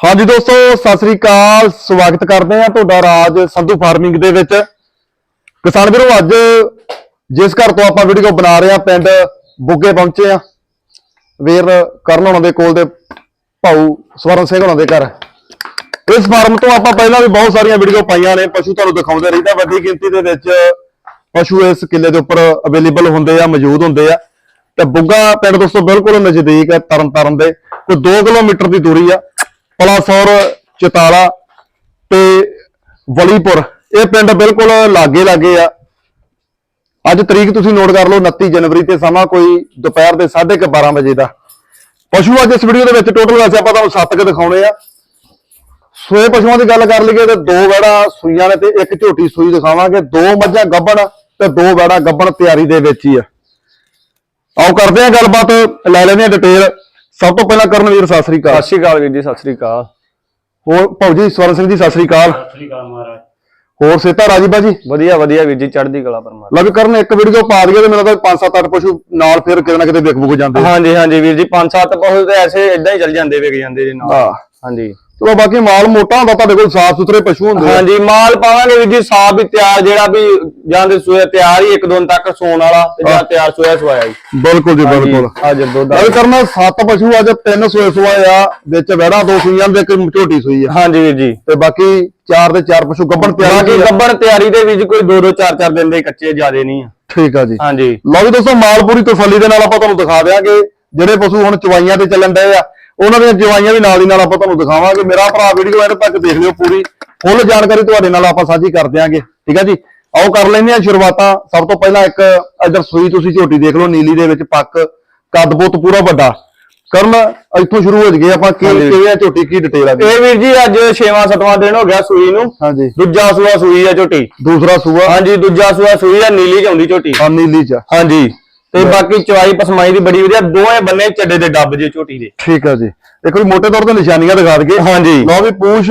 ਹਾਂਜੀ ਦੋਸਤੋ, ਸਤਿ ਸ੍ਰੀ ਅਕਾਲ। ਸਵਾਗਤ ਕਰਦੇ ਹਾਂ ਤੁਹਾਡਾ ਰਾਜ ਸੰਧੂ ਫਾਰਮਿੰਗ ਦੇ ਵਿੱਚ। ਕਿਸਾਨ ਵੀਰੋ, ਅੱਜ ਜਿਸ ਘਰ ਤੋਂ ਆਪਾਂ ਵੀਡੀਓ ਬਣਾ ਰਹੇ ਹਾਂ, ਪਿੰਡ ਬੁੱਗੇ ਪਹੁੰਚੇ ਆ ਵੀਰ ਕਰਨ ਹੋਣਾ ਦੇ ਕੋਲ ਦੇ ਭਾਊ ਸਵਰਨ ਸਿੰਘ ਹੋਣਾ ਦੇ ਘਰ। ਇਸ ਫਾਰਮ ਤੋਂ ਆਪਾਂ ਪਹਿਲਾਂ ਵੀ ਬਹੁਤ ਸਾਰੀਆਂ ਵੀਡੀਓ ਪਾਈਆਂ ਨੇ। ਪਸ਼ੂ ਤੁਹਾਨੂੰ ਦਿਖਾਉਂਦੇ ਰਹੀਦਾ ਵੱਡੀ ਗਿਣਤੀ ਦੇ ਵਿੱਚ ਪਸ਼ੂ ਇਸ ਕਿੱਲੇ ਦੇ ਉੱਪਰ ਅਵੇਲੇਬਲ ਹੁੰਦੇ ਆ, ਮੌਜੂਦ ਹੁੰਦੇ ਆ। ਤੇ ਬੁੱਗਾ ਪਿੰਡ ਦੋਸਤੋ ਬਿਲਕੁਲ ਨਜ਼ਦੀਕ ਹੈ, ਤਰਨ ਤਾਰਨ ਦੇ। ਕੋਈ 2 ਕਿਲੋਮੀਟਰ ਦੀ ਦੂਰੀ ਆ। ਪਲਾਸੌਰ, ਚਤਾਲਾ ਤੇ ਵਲੀਪੁਰ। ਇਹ ਪਿੰਡ ਬਿਲਕੁਲ ਲਾਗੇ ਲਾਗੇ ਆ। ਅੱਜ ਤਰੀਕ ਤੁਸੀਂ ਨੋਟ ਕਰ ਲਓ 29 ਜਨਵਰੀ ਤੇ ਸਮਾਂ ਕੋਈ ਦੁਪਹਿਰ ਦੇ 12:30 ਵਜੇ ਦਾ। ਪਸ਼ੂ ਅੱਜ ਇਸ ਵੀਡੀਓ ਦੇ ਵਿੱਚ ਟੋਟਲ ਵੈਸੇ ਆਪਾਂ ਤੁਹਾਨੂੰ ਸੱਤ ਕੇ ਦਿਖਾਉਣੇ ਆ। ਸੋਏ ਪਸ਼ੂਆਂ ਦੀ ਗੱਲ ਕਰ ਲਈਏ ਤੇ ਦੋ ਵੜਾ ਸੂਈਆਂ ਨੇ ਤੇ ਇੱਕ ਝੋਟੀ ਸੂਈ ਦਿਖਾਵਾਂਗੇ। ਦੋ ਮੱਝਾਂ ਗੱਬਣ ਤੇ ਦੋ ਵੜਾ ਗੱਭਣ ਤਿਆਰੀ ਦੇ ਵਿੱਚ ਹੀ ਆ। ਆਓ ਕਰਦੇ ਆ ਗੱਲਬਾਤ, ਲੈ ਲੈਂਦੇ ਆ ਡਿਟੇਲ ਸਭ ਤੋਂ ਪਹਿਲਾਂ ਕਰਨਵੀਰ ਸਤਿ ਸ੍ਰੀ ਅਕਾਲ। ਸਤਿ ਸ਼੍ਰੀ ਅਕਾਲ ਵੀਰ ਜੀ ਸਤਿ ਸ਼੍ਰੀ ਅਕਾਲ। ਹੋਰ ਭਾਉਜੀ ਸਵਰਨ ਸਿੰਘ ਜੀ ਸਤਿ ਸ੍ਰੀ ਅਕਾਲ। ਸਤਿ ਸ੍ਰੀ ਅਕਾਲ ਮਹਾਰਾਜ। ਹੋਰ ਸੇਤਾ ਰਾਜੀ ਬਾਜੀ? ਵਧੀਆ ਵਧੀਆ ਵੀਰ ਜੀ ਚੜ੍ਹਦੀ ਕਲਾ ਪਰਮਾਤਮਾ ਲੈ ਵੀ ਕਰਨ ਇੱਕ ਵੀਡੀਓ ਪਾ ਦਈਏ ਤੇ ਮੈਨੂੰ ਤਾਂ 5-7 8 ਪਸ਼ੂ ਨਾਲ ਫਿਰ ਕਿਤੇ ਨਾ ਕਿਤੇ ਵਿਕ ਬੁਕ ਜਾਂਦੇ। ਹਾਂਜੀ ਹਾਂਜੀ ਵੀਰ ਜੀ ਪੰਜ ਸੱਤ ਬਹੁਤ ਤੇ ਐਸੇ ਇਦਾਂ ਹੀ ਚੱਲ ਜਾਂਦੇ ਵਿਕ ਜਾਂਦੇ ਜੀ ਨਾਲ। ਹਾਂ। ਹਾਂਜੀ। ਚਲੋ ਬਾਕੀ ਮਾਲ ਮੋਟਾ ਹੁੰਦਾ ਤੁਹਾਡੇ ਕੋਲ ਸਾਫ਼ ਸੁਥਰੇ ਪਸ਼ੂ ਹੁੰਦੇ ਆ। ਹਾਂਜੀ ਮਾਲ ਪਾਵਾਂਗੇ ਵੀਰ ਜੀ ਸਾਫ਼ ਵੀ ਤਿਆਰ ਜਿਹੜਾ ਵੀ ਜਾਂ ਦੇ ਸੋਇਆ ਤਿਆਰ ਹੀ ਇੱਕ ਦਿਨ ਤੱਕ ਸੌਣ ਵਾਲਾ ਤੇ ਜਾਂ ਤਿਆਰ ਸੋਇਆ ਸਵਾਇਆ ਜੀ। ਬਿਲਕੁਲ ਜੀ ਬਿਲਕੁਲ। ਅੱਜ ਦੁੱਧ ਗੱਲ ਕਰਨਾ ਸੱਤ ਪਸ਼ੂ ਅੱਜ ਤਿੰਨ ਸੋਏ ਸੋਏ ਆ ਵਿੱਚ ਵਹਿੜਾ ਦੋ ਸੂਈਆਂ ਦੇ ਇੱਕ ਝੋਟੀ ਸੂਈ ਆ। ਹਾਂਜੀ ਵੀਰ ਜੀ। ਤੇ ਬਾਕੀ ਚਾਰ ਦੇ ਚਾਰ ਪਸ਼ੂ ਗੱਬਣ ਤਿਆਰ ਬਾਕੀ। ਗੱਬਣ ਤਿਆਰੀ ਦੇ ਵਿੱਚ ਕੋਈ ਦੋ ਦੋ ਚਾਰ ਚਾਰ ਦਿਨ ਦੇ ਕੱਚੇ ਜਿਆਦੇ ਨਹੀਂ ਆ। ਠੀਕ ਆ ਜੀ। ਹਾਂਜੀ। ਲਓ ਵੀ ਦੋਸਤੋ ਮਾਲ ਪੂਰੀ ਤਸੱਲੀ ਦੇ ਨਾਲ ਆਪਾਂ ਤੁਹਾਨੂੰ ਦਿਖਾ ਦਿਆਂਗੇ ਜਿਹੜੇ ਪਸ਼ੂ ਹੁਣ ਚਵਾਈਆਂ ਤੇ ਚੱਲਣ ਡਏ ਆ। ਉਹਨਾਂ ਦੀਆਂ ਚਵਾਈਆਂ ਵੀ ਨਾਲ ਦੀ ਨਾਲ ਆਪਾਂ ਤੁਹਾਨੂੰ ਦਿਖਾਵਾਂਗੇ। ਮੇਰਾ ਭਰਾ ਵੀਡੀਓ ਐਂਡ ਤੱਕ ਦੇਖ ਲਿਓ ਪੂਰੀ। ਫੁੱਲ ਜਾਣਕਾਰੀ ਤੁਹਾਡੇ ਨਾਲ ਆਪਾਂ ਸਾਂਝੀ ਕਰ ਦਿਆਂਗੇ। ਠੀਕ ਆ ਜੀ? ਆਓ ਕਰ ਲੈਂਦੇ ਆ ਸ਼ੁਰੂਆਤਾਂ। ਸਭ ਤੋਂ ਪਹਿਲਾਂ ਇੱਕ ਇੱਧਰ ਸੂਈ ਤੁਸੀਂ ਝੋਟੀ ਦੇਖ ਲਓ ਨੀਲੀ ਦੇ ਵਿੱਚ ਪੱਕ ਕੱਦ ਬੁੱਤ ਪੂਰਾ ਵੱਡਾ। ਕਰਨ ਇੱਥੋਂ ਸ਼ੁਰੂ ਹੋ ਜਗੇ ਆਪਾਂ ਕੀ। ਕਿਵੇਂ ਝੋਟੀ ਕੀ ਡਿਟੇਲ ਆ ਇਹ ਵੀਰ ਜੀ ਅੱਜ 6ਵਾਂ 7ਵਾਂ ਦਿਨ ਹੋ ਗਿਆ ਸੂਈ ਨੂੰ। ਹਾਂਜੀ। ਦੂਜਾ ਸੂਆ ਸੂਈ ਆ ਝੋਟੀ। ਦੂਸਰਾ ਸੂਆ। ਹਾਂਜੀ ਦੂਜਾ ਸੂਆ ਸੂਈ ਆ ਨੀਲੀ ਚ ਆਉਂਦੀ ਝੋਟੀ। ਆ ਨੀਲੀ ਚ। ਹਾਂਜੀ। ਤੇ ਬਾਕੀ ਚਵਾਈ ਪਸਮਾਈ ਦੀ ਬੜੀ ਵਧੀਆ ਦੋਵੇਂ ਬੰਨੇ ਚੱਡੇ ਦੇ ਡੱਬ ਜੇ ਝੋਟੀ ਦੇ। ਠੀਕ ਆ ਜੀ। ਇੱਕ ਵਾਰੀ ਮੋٹے ਤੌਰ ਤੇ ਨਿਸ਼ਾਨੀਆਂ ਦਿਖਾ ਦਈਏ। ਹਾਂਜੀ। ਲਓ ਵੀ ਪੂਛ